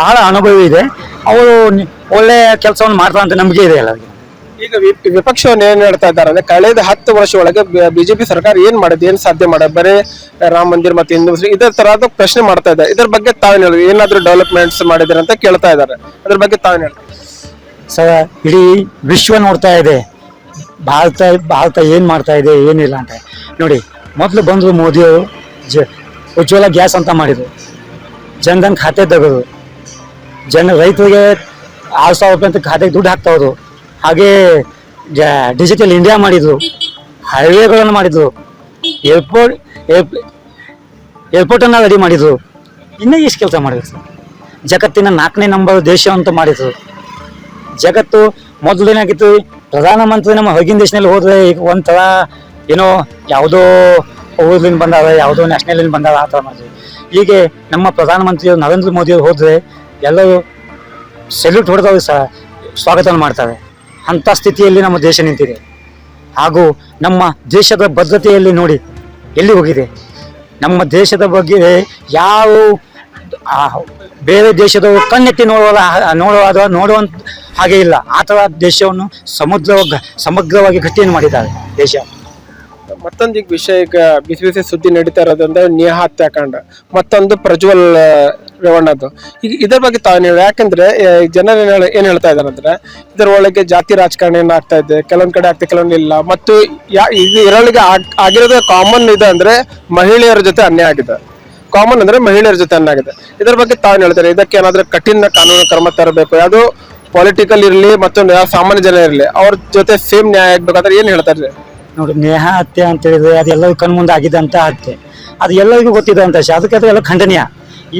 ಬಹಳ ಅನುಭವಿ ಇದೆ. ಅವರು ಒಳ್ಳೆಯ ಒಳ್ಳೆ ಕೆಲಸವನ್ನು ಮಾಡ್ತಾರೆ ಅಂತ ನಂಬಿಕೆ ಇದೆ ಎಲ್ಲರಿಗೆ. ಈಗ ವಿಪಕ್ಷವನ್ನು ಏನ್ ಹೇಳ್ತಾ ಇದ್ದಾರೆ ಅಂದ್ರೆ ಕಳೆದ ಹತ್ತು ವರ್ಷ ಒಳಗೆ ಬಿಜೆಪಿ ಸರ್ಕಾರ ಏನ್ ಮಾಡಿದೆ, ಏನ್ ಸಾಧ್ಯ ಮಾಡ ಬರೀ ರಾಮ ಮಂದಿರ್ ಮತ್ತೆ ಹಿಂದೂ ಮುಸ್ಲಿಂ ಇದೇ ತರಹದ ಪ್ರಶ್ನೆ ಮಾಡ್ತಾ ಇದ್ದಾರೆ ಇದ್ರ ಬಗ್ಗೆ ತಾವೇನ್ ಹೇಳಿ ಏನಾದ್ರೂ ಡೆವಲಪ್ಮೆಂಟ್ಸ್ ಮಾಡಿದ್ರೆ ಅಂತ ಕೇಳ್ತಾ ಇದ್ದಾರೆ. ಅದ್ರ ಬಗ್ಗೆ ತಾವೇನ್ ಹೇಳಿ ಸ ಇಡೀ ವಿಶ್ವ ನೋಡ್ತಾ ಇದೆ. ಭಾರತ ಭಾರತ ಏನು ಮಾಡ್ತಾ ಇದೆ, ಏನಿಲ್ಲ ಅಂತ. ನೋಡಿ, ಮೊದಲು ಬಂದ್ರು ಮೋದಿಯವರು, ಜ, ಉಜ್ವಲ ಗ್ಯಾಸ್ ಅಂತ ಮಾಡಿದರು. ಜನ್ಧನ್ ಖಾತೆ ತೆಗೆದು, ಜನ ರೈತರಿಗೆ ಆರು ಸಾವಿರ ರೂಪಾಯಿ ಅಂತ ಖಾತೆಗೆ ದುಡ್ಡು ಹಾಕ್ತಾ ಹಾಗೇ ಡಿಜಿಟಲ್ ಇಂಡಿಯಾ ಮಾಡಿದ್ರು. ಹೈವೇಗಳನ್ನು ಮಾಡಿದ್ರು. ಏರ್ಪೋರ್ಟ್ ಏರ್ಪೋರ್ಟನ್ನು ರೆಡಿ ಮಾಡಿದ್ರು. ಇನ್ನೂ ಇಷ್ಟು ಕೆಲಸ ಮಾಡಿದ್ರು ಸರ್. ಜಗತ್ತಿನ ನಾಲ್ಕನೇ ನಂಬರ್ ದೇಶ ಅಂತ ಮಾಡಿದ್ರು. ಜಗತ್ತು ಮೊದಲೇನಾಗಿತ್ತು ಪ್ರಧಾನಮಂತ್ರಿ ನಮ್ಮ ಹೊರಗಿನ ದೇಶದಲ್ಲಿ ಹೋದರೆ ಈಗ ಒಂಥರ ಏನೋ ಯಾವುದೋ ಊರ್ಲಿಂದ ಬಂದಾರ, ಯಾವುದೋ ನ್ಯಾಷನಲಿಂದ ಬಂದಾರ, ಆ ಥರ ಮಾಡಿದ್ರು. ಹೀಗೆ ನಮ್ಮ ಪ್ರಧಾನಮಂತ್ರಿ ನರೇಂದ್ರ ಮೋದಿಯವರು ಹೋದರೆ ಎಲ್ಲರೂ ಸೆಲ್ಯೂಟ್ ಹೊಡೆದವ್ರು ಸಹ ಸ್ವಾಗತವನ್ನು ಮಾಡ್ತಾರೆ. ಅಂಥ ಸ್ಥಿತಿಯಲ್ಲಿ ನಮ್ಮ ದೇಶ ನಿಂತಿದೆ. ಹಾಗೂ ನಮ್ಮ ದೇಶದ ಭದ್ರತೆಯಲ್ಲಿ ನೋಡಿ ಎಲ್ಲಿ ಹೋಗಿದೆ? ನಮ್ಮ ದೇಶದ ಬಗ್ಗೆ ಯಾವ ಬೇರೆ ದೇಶದವರು ಕಣ್ಣೆತ್ತಿ ನೋಡುವ ನೋಡುವ ನೋಡುವಂತ ಹಾಗೆ ಇಲ್ಲ. ಆ ಥರ ದೇಶವನ್ನು ಸಮುದ್ರ ಸಮಗ್ರವಾಗಿ ಗಟ್ಟಿಯನ್ನು ಮಾಡಿದ್ದಾರೆ ದೇಶ. ಮತ್ತೊಂದು ಈಗ ವಿಷಯ ಈಗ ಬಿಸಿ ಬಿಸಿ ಸುದ್ದಿ ನಡೀತಾ ಇರೋದಂದ್ರೆ ನೇಹಾ ಹತ್ಯಾಕಾಂಡ ಮತ್ತೊಂದು ಪ್ರಜ್ವಲ್ ಆ, ರೇವಣ್ಣದು ಈಗ ಇದರ ಬಗ್ಗೆ ತಾವು ನೀವು ಯಾಕಂದ್ರೆ ಜನರು ಏನ್ ಏನ್ ಹೇಳ್ತಾ ಇದಾರೆ ಅಂದ್ರೆ ಇದರ ಒಳಗೆ ಜಾತಿ ರಾಜಕಾರಣ ಆಗ್ತಾ ಇದೆ ಕೆಲವೊಂದ್ ಕಡೆ ಆಗ್ತಾ ಕೆಲವೊಂದು ಇಲ್ಲ ಮತ್ತು ಯಾ ಇದು ಇದರೊಳಗೆ ಆಗ್- ಆಗಿರೋದು ಕಾಮನ್ ಇದೆ ಅಂದ್ರೆ ಮಹಿಳೆಯರ ಜೊತೆ ಅನ್ಯಾಯ ಆಗಿದೆ. ಕಾಮನ್ ಅಂದ್ರೆ ಮಹಿಳೆಯರ ಜೊತೆ ಅನ್ಯಾಯ ಆಗಿದೆ. ಇದರ ಬಗ್ಗೆ ತಾವು ಏನ್ ಹೇಳ್ತಾರೆ? ಇದಕ್ಕೆ ಏನಾದ್ರೂ ಕಠಿಣ ಕಾನೂನು ಕ್ರಮ ತರಬೇಕು ಯಾವುದು ಪೊಲಿಟಿಕಲ್ ಇರಲಿ ಮತ್ತೊಂದು ಸಾಮಾನ್ಯ ಜನ ಇರಲಿ ಅವ್ರ ಜೊತೆ ಸೇಮ್ ನ್ಯಾಯ ಆಗ್ಬೇಕಾದ್ರೆ ಏನ್ ಹೇಳ್ತಾರೆ ನೋಡಿ ನೇಹ ಹತ್ಯೆ ಅಂತ ಹೇಳಿದ್ರೆ ಅದು ಕಣ್ಮುಂದಾಗಿದೆ ಅಂತ ಹತ್ಯೆ ಅದು ಎಲ್ಲರಿಗೂ ಗೊತ್ತಿದೆ ಅಂತ ಅದಕ್ಕೆ ಅದು ಎಲ್ಲ ಖಂಡನೀಯ.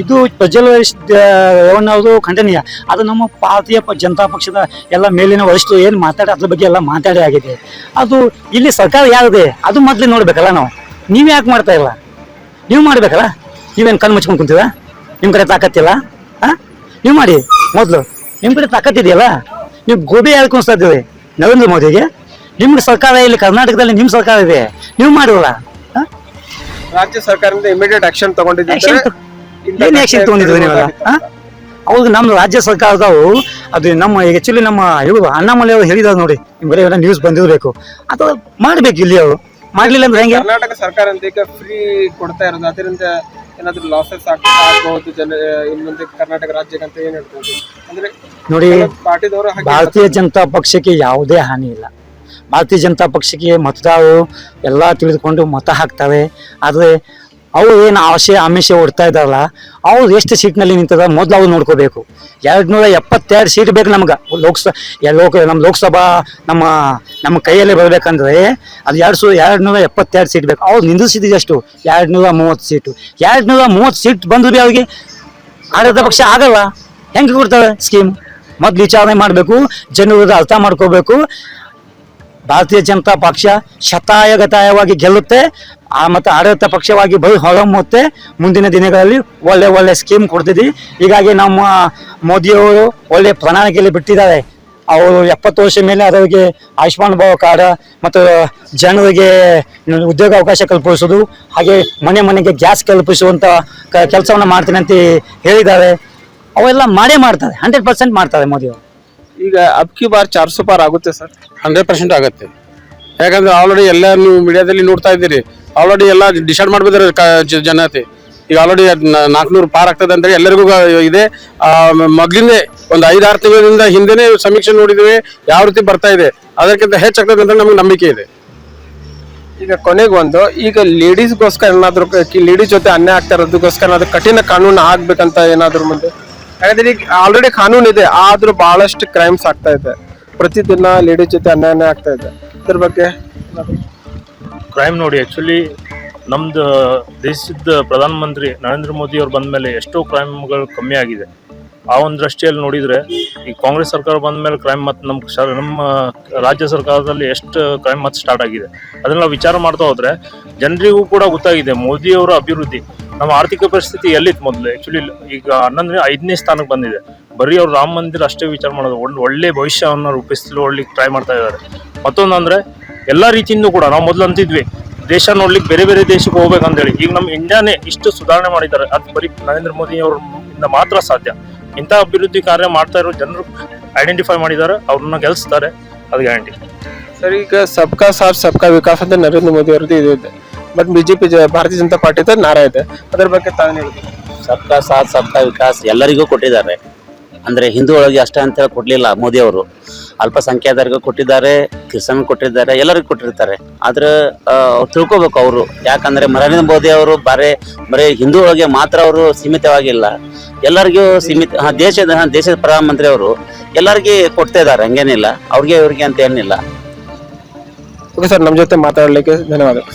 ಇದು ಪ್ರಜ್ವಲ್ ರೇವಣ್ಣವ್ರದು ಖಂಡನೀಯ. ಅದು ನಮ್ಮ ಭಾರತೀಯ ಜನತಾ ಪಕ್ಷದ ಎಲ್ಲ ಮೇಲಿನ ವರಿಷ್ಠರು ಏನು ಮಾತಾಡಿ ಅದ್ರ ಬಗ್ಗೆ ಎಲ್ಲ ಮಾತಾಡಿ ಆಗಿದೆ. ಅದು ಇಲ್ಲಿ ಸರ್ಕಾರ ಯಾರಿದೆ ಅದು ಮೊದಲು ನೋಡ್ಬೇಕಲ್ಲ ನಾವು. ನೀವು ಯಾಕೆ ಮಾಡ್ತಾ ಇಲ್ಲ? ನೀವು ಮಾಡ್ಬೇಕಲ್ಲ? ನೀವೇನು ಕಣ್ಣು ಮುಚ್ಕೊಂಡು ಕುಂತೀರಾ? ನಿಮ್ಮ ಕಡೆ ತಾಕತ್ತಿಲ್ಲ ಹಾಂ ನೀವು ಮಾಡಿ ಮೊದಲು. ನಿಮ್ಮ ಕಡೆ ತಾಕತ್ತಿದೆಯಲ್ಲ ನೀವು ಗೋಬಿ ಇದ್ದೀವಿ ನರೇಂದ್ರ ಮೋದಿಗೆ. ನಿಮ್ಗೆ ಸರ್ಕಾರ ಇಲ್ಲಿ ಕರ್ನಾಟಕದಲ್ಲಿ ನಿಮ್ಮ ಸರ್ಕಾರ ಇದೆ. ನೀವು ಮಾಡಿರಲ್ಲ? ಹಾಂ ರಾಜ್ಯ ಸರ್ಕಾರದಿಂದ ಇಮಿಡಿಯೇಟ್ ಆಕ್ಷನ್ ತಗೊಂಡಿದ್ದೀವಿ ಏನ್ ಆಕ್ಷನ್ ತಗೊಂಡಿದ್ವಿ ನೀವೆಲ್ಲ? ಹೌದು ಅವಾಗ ನಮ್ಮ ರಾಜ್ಯ ಸರ್ಕಾರದವು ಅದು ನಮ್ಮ ಆಕ್ಚುಲಿ ನಮ್ಮ ಇವರು ಅಣ್ಣಾಮಲೆ ಅವರು ಹೇಳಿದಾರೆ ನೋಡಿ ನಿಮ್ಗೆ ಎಲ್ಲ ನ್ಯೂಸ್ ಬಂದಿರಬೇಕು. ಅಥವಾ ಮಾಡ್ಬೇಕು ಇಲ್ಲಿ ಅವರು. ಮಾಡ್ಲಿಲ್ಲ ಅಂದ್ರೆ ಹೆಂಗೆ? ಕರ್ನಾಟಕ ಸರ್ಕಾರ ಅಂತ ಈಗ ಫ್ರೀ ಕೊಡ್ತಾ ಇರೋದು ಅದರಿಂದ ಏನಾದ್ರೂ ಲಾಸಸ್ ಆಗಬಹುದು ಜನ ಇನ್ ಮುಂದೆ ಕರ್ನಾಟಕ ರಾಜ್ಯಕ್ಕೆ ಅಂತ ಏನ್ ಹೇಳ್ಬೋದು? ಅಂದ್ರೆ ನೋಡಿ ಪಾರ್ಟಿದವರು ಭಾರತೀಯ ಜನತಾ ಪಕ್ಷಕ್ಕೆ ಯಾವುದೇ ಹಾನಿ ಇಲ್ಲ. ಭಾರತೀಯ ಜನತಾ ಪಕ್ಷಕ್ಕೆ ಮತದಾರರು ಎಲ್ಲ ತಿಳಿದುಕೊಂಡು ಮತ ಹಾಕ್ತಾರೆ ಆದರೆ ಅವ್ರು ಏನು ಆಶೆ, ಆಮಿಷ ಓಡ್ತಾ ಇದ್ದಾರಲ್ಲ, ಅವ್ರು ಎಷ್ಟು ಸೀಟ್ನಲ್ಲಿ ನಿಂತದ ಮೊದಲು ಅವ್ರು ನೋಡ್ಕೋಬೇಕು. ಎರಡು ನೂರ ಎಪ್ಪತ್ತೆರಡು ಸೀಟ್ ಬೇಕು ನಮ್ಗೆ. ಲೋಕಸಭಾ ಲೋಕ ನಮ್ಮ ಲೋಕಸಭಾ, ನಮ್ಮ ನಮ್ಮ ಕೈಯಲ್ಲಿ ಬರಬೇಕಂದ್ರೆ ಅದು ಎರಡು ಸೂ ಎರಡು ನೂರ ಎಪ್ಪತ್ತೆರಡು ಸೀಟ್ ಬೇಕು. ಅವ್ರು ನಿಂದಿಸಿದ್ದು ಎಷ್ಟು ಎರಡು ನೂರ ಮೂವತ್ತು ಸೀಟು. ಎರಡು ನೂರ ಮೂವತ್ತು ಸೀಟ್ ಬಂದು ಭೀ ಅವ್ರಿಗೆ ಆಡಳಿತ ಪಕ್ಷ ಆಗಲ್ಲ. ಹೆಂಗೆ ಕೊಡ್ತಾರೆ ಸ್ಕೀಮ್? ಮೊದ್ಲು ವಿಚಾರಣೆ ಮಾಡಬೇಕು ಜನರು ಅರ್ಥ ಮಾಡ್ಕೋಬೇಕು. ಭಾರತೀಯ ಜನತಾ ಪಕ್ಷ ಶತಾಯಗತಾಯವಾಗಿ ಗೆಲ್ಲುತ್ತೆ, ಆ ಮತ್ತು ಆಡಳಿತ ಪಕ್ಷವಾಗಿ ಬೈ ಹೊರಹೊಮ್ಮುತ್ತೆ. ಮುಂದಿನ ದಿನಗಳಲ್ಲಿ ಒಳ್ಳೆ ಒಳ್ಳೆ ಸ್ಕೀಮ್ ಕೊಡ್ತಿದ್ವಿ ಹೀಗಾಗಿ ನಮ್ಮ ಮೋದಿಯವರು ಒಳ್ಳೆ ಪ್ರಣಾಳಿಕೆಯಲ್ಲಿ ಬಿಟ್ಟಿದ್ದಾರೆ. ಅವರು ಎಪ್ಪತ್ತು ವರ್ಷ ಮೇಲೆ ಅದರಿಗೆ ಆಯುಷ್ಮಾನ್ ಭಾವ ಕಾರ್ಡ್ ಮತ್ತು ಜನರಿಗೆ ಉದ್ಯೋಗ ಅವಕಾಶ ಕಲ್ಪಿಸೋದು ಹಾಗೆ ಮನೆ ಮನೆಗೆ ಗ್ಯಾಸ್ ಕಲ್ಪಿಸುವಂಥ ಕೆಲಸವನ್ನು ಮಾಡ್ತೀನಿ ಅಂತ ಹೇಳಿದ್ದಾರೆ. ಅವೆಲ್ಲ ಮಾಡೇ ಮಾಡ್ತಾರೆ, ಹಂಡ್ರೆಡ್ ಪರ್ಸೆಂಟ್ ಮಾಡ್ತಾರೆ ಮೋದಿಯವರು. ಈಗ ಅಬ್ಕಿ ಬಾರ್ ಚಾರ್ ಸೋ ಪಾರ್ ಆಗುತ್ತೆ ಸರ್? ಹಂಡ್ರೆಡ್ ಪರ್ಸೆಂಟ್ ಆಗುತ್ತೆ. ಯಾಕಂದ್ರೆ ಆಲ್ರೆಡಿ ಎಲ್ಲ ನೀವು ಮೀಡಿಯಾದಲ್ಲಿ ನೋಡ್ತಾ ಇದ್ದೀರಿ. ಆಲ್ರೆಡಿ ಎಲ್ಲ ಡಿಸೈಡ್ ಮಾಡ್ಬಿದ್ದಾರೆ ಜನತೆ. ಈಗ ಆಲ್ರೆಡಿ ನಾಲ್ಕುನೂರು ಪಾರ್ ಆಗ್ತದೆ ಅಂದ್ರೆ ಎಲ್ಲರಿಗೂ ಇದೆ. ಮೊದ್ಲಿಂದೇ ಒಂದು ಐದಾರು ತಿಂಗಳಿಂದ ಹಿಂದೆನೇ ಸಮೀಕ್ಷೆ ನೋಡಿದ್ವಿ ಯಾವ ರೀತಿ ಬರ್ತಾ ಇದೆ. ಅದಕ್ಕಿಂತ ಹೆಚ್ಚಾಗ್ತದೆ ಅಂತ ನಮ್ಗೆ ನಂಬಿಕೆ ಇದೆ. ಈಗ ಕೊನೆಗೆ ಒಂದು ಈಗ ಲೇಡೀಸ್ಗೋಸ್ಕರ ಏನಾದ್ರೂ ಲೇಡೀಸ್ ಜೊತೆ ಅನ್ಯಾಯ ಆಗ್ತಾ ಇರೋದಕ್ಕೋಸ್ಕರ ಏನಾದ್ರು ಕಠಿಣ ಕಾನೂನು ಆಗ್ಬೇಕಂತ ಏನಾದ್ರು ಮುಂದೆ? ಯಾಕಂದ್ರೆ ಈಗ ಆಲ್ರೆಡಿ ಕಾನೂನು ಇದೆ, ಆದ್ರೂ ಬಹಳಷ್ಟು ಕ್ರೈಮ್ಸ್ ಆಗ್ತಾ ಇದೆ. ಪ್ರತಿದಿನ ಲೇಡೀಸ್ ಜೊತೆ ಅನ್ಯಾಯ ಆಗ್ತಾ ಇದೆ. ಇದ್ರ ಬಗ್ಗೆ? ಕ್ರೈಮ್ ನೋಡಿ ಆ್ಯಕ್ಚುಲಿ ನಮ್ದು ದೇಶದ ಪ್ರಧಾನಮಂತ್ರಿ ನರೇಂದ್ರ ಮೋದಿ ಅವ್ರು ಬಂದ ಮೇಲೆ ಎಷ್ಟೋ ಕ್ರೈಮ್ಗಳು ಕಮ್ಮಿ ಆಗಿದೆ. ಆ ಒಂದು ದೃಷ್ಟಿಯಲ್ಲಿ ನೋಡಿದರೆ ಈ ಕಾಂಗ್ರೆಸ್ ಸರ್ಕಾರ ಬಂದ ಮೇಲೆ ಕ್ರೈಮ್ ಮತ್ತು ನಮ್ಮ ನಮ್ಮ ರಾಜ್ಯ ಸರ್ಕಾರದಲ್ಲಿ ಎಷ್ಟು ಕ್ರೈಮ್ ಮತ್ತು ಸ್ಟಾರ್ಟ್ ಆಗಿದೆ. ನಾವು ವಿಚಾರ ಮಾಡ್ತಾ ಹೋದರೆ, ಜನರಿಗೂ ಕೂಡ ಗೊತ್ತಾಗಿದೆ ಮೋದಿಯವರ ಅಭಿವೃದ್ಧಿ. ನಮ್ಮ ಆರ್ಥಿಕ ಪರಿಸ್ಥಿತಿ ಎಲ್ಲಿತ್ತು ಮೊದಲು? ಆ್ಯಕ್ಚುಲಿ ಈಗ ಹನ್ನೊಂದನೇ, ಐದನೇ ಸ್ಥಾನಕ್ಕೆ ಬಂದಿದೆ. ಬರೀ ಅವ್ರು ರಾಮ ಮಂದಿರ ಅಷ್ಟೇ ವಿಚಾರ ಮಾಡೋದು. ಒಂದು ಒಳ್ಳೆ ಭವಿಷ್ಯವನ್ನು ರೂಪಿಸ್ಕೊಳ್ಳಿಕ್ಕೆ ಟ್ರೈ ಮಾಡ್ತಾ ಇದ್ದಾರೆ. ಮತ್ತೊಂದು ಅಂದರೆ ಎಲ್ಲ ರೀತಿಯಿಂದ ಕೂಡ ನಾವು ಮೊದಲು ಅಂತಿದ್ವಿ, ದೇಶ ನೋಡ್ಲಿಕ್ಕೆ ಬೇರೆ ಬೇರೆ ದೇಶಕ್ಕೆ ಹೋಗ್ಬೇಕಂತೇಳಿ. ಈಗ ನಮ್ಮ ಇಂಡಿಯಾನೇ ಇಷ್ಟು ಸುಧಾರಣೆ ಮಾಡಿದ್ದಾರೆ. ಅದು ಬರೀ ನರೇಂದ್ರ ಮೋದಿ ಅವ್ರ ಇಂದ ಮಾತ್ರ ಸಾಧ್ಯ. ಇಂಥ ಅಭಿವೃದ್ಧಿ ಕಾರ್ಯ ಮಾಡ್ತಾ ಇರೋ ಜನರು ಐಡೆಂಟಿಫೈ ಮಾಡಿದ್ದಾರೆ, ಅವ್ರನ್ನ ಗೆಲ್ಸ್ತಾರೆ. ಅದು ಗ್ಯಾರಂಟಿ ಸರ್, ಈಗ ಸಬ್ಕಾ ಸಾಥ್, ಸಬ್ಕಾ ವಿಕಾಸ್ ಅಂತ ನರೇಂದ್ರ ಮೋದಿ ಅವರದ್ದು ಇದು ಇದೆ. ಬಟ್ ಬಿಜೆಪಿ ಭಾರತೀಯ ಜನತಾ ಪಾರ್ಟಿ ನಾರ ಇದೆ. ಅದ್ರ ಬಗ್ಗೆ ತಾನೇ ಹೇಳ್ತೀನಿ ಸಬ್ಕಾ ಸಾಥ್ ಸಬ್ಕಾ ವಿಕಾಸ್ ಎಲ್ಲರಿಗೂ ಕೊಟ್ಟಿದ್ದಾರೆ. ಅಂದರೆ ಹಿಂದೂ ಒಳಗೆ ಅಷ್ಟೇ ಅಂತ ಹೇಳಿ ಕೊಡಲಿಲ್ಲ ಮೋದಿ ಅವರು. ಅಲ್ಪಸಂಖ್ಯಾತರಿಗೂ ಕೊಟ್ಟಿದ್ದಾರೆ ಕಿಸಾನ್ ಕೊಟ್ಟಿದ್ದಾರೆ ಎಲ್ಲರಿಗೂ ಕೊಟ್ಟಿರ್ತಾರೆ. ಆದ್ರೆ ತಿಳ್ಕೊಬೇಕು ಅವರು. ಯಾಕಂದ್ರೆ ನರೇಂದ್ರ ಮೋದಿ ಅವರು ಬರೇ ಬರೀ ಹಿಂದೂ ಒಳಗೆ ಮಾತ್ರ ಅವರು ಸೀಮಿತವಾಗಿಲ್ಲ. ಎಲ್ಲರಿಗೂ ಸೀಮಿತ ಹಾಂ ದೇಶದ ಹಾ, ದೇಶದ ಪ್ರಧಾನಮಂತ್ರಿ ಅವರು ಎಲ್ಲರಿಗೆ ಕೊಡ್ತಾ ಇದ್ದಾರೆ ಹಂಗೇನಿಲ್ಲ. ಅವ್ರಿಗೆ ಇವ್ರಿಗೆ ಅಂತ ಏನಿಲ್ಲ. ಓಕೆ ಸರ್ ನಮ್ಮ ಜೊತೆ ಮಾತಾಡಲಿಕ್ಕೆ ಧನ್ಯವಾದಗಳು.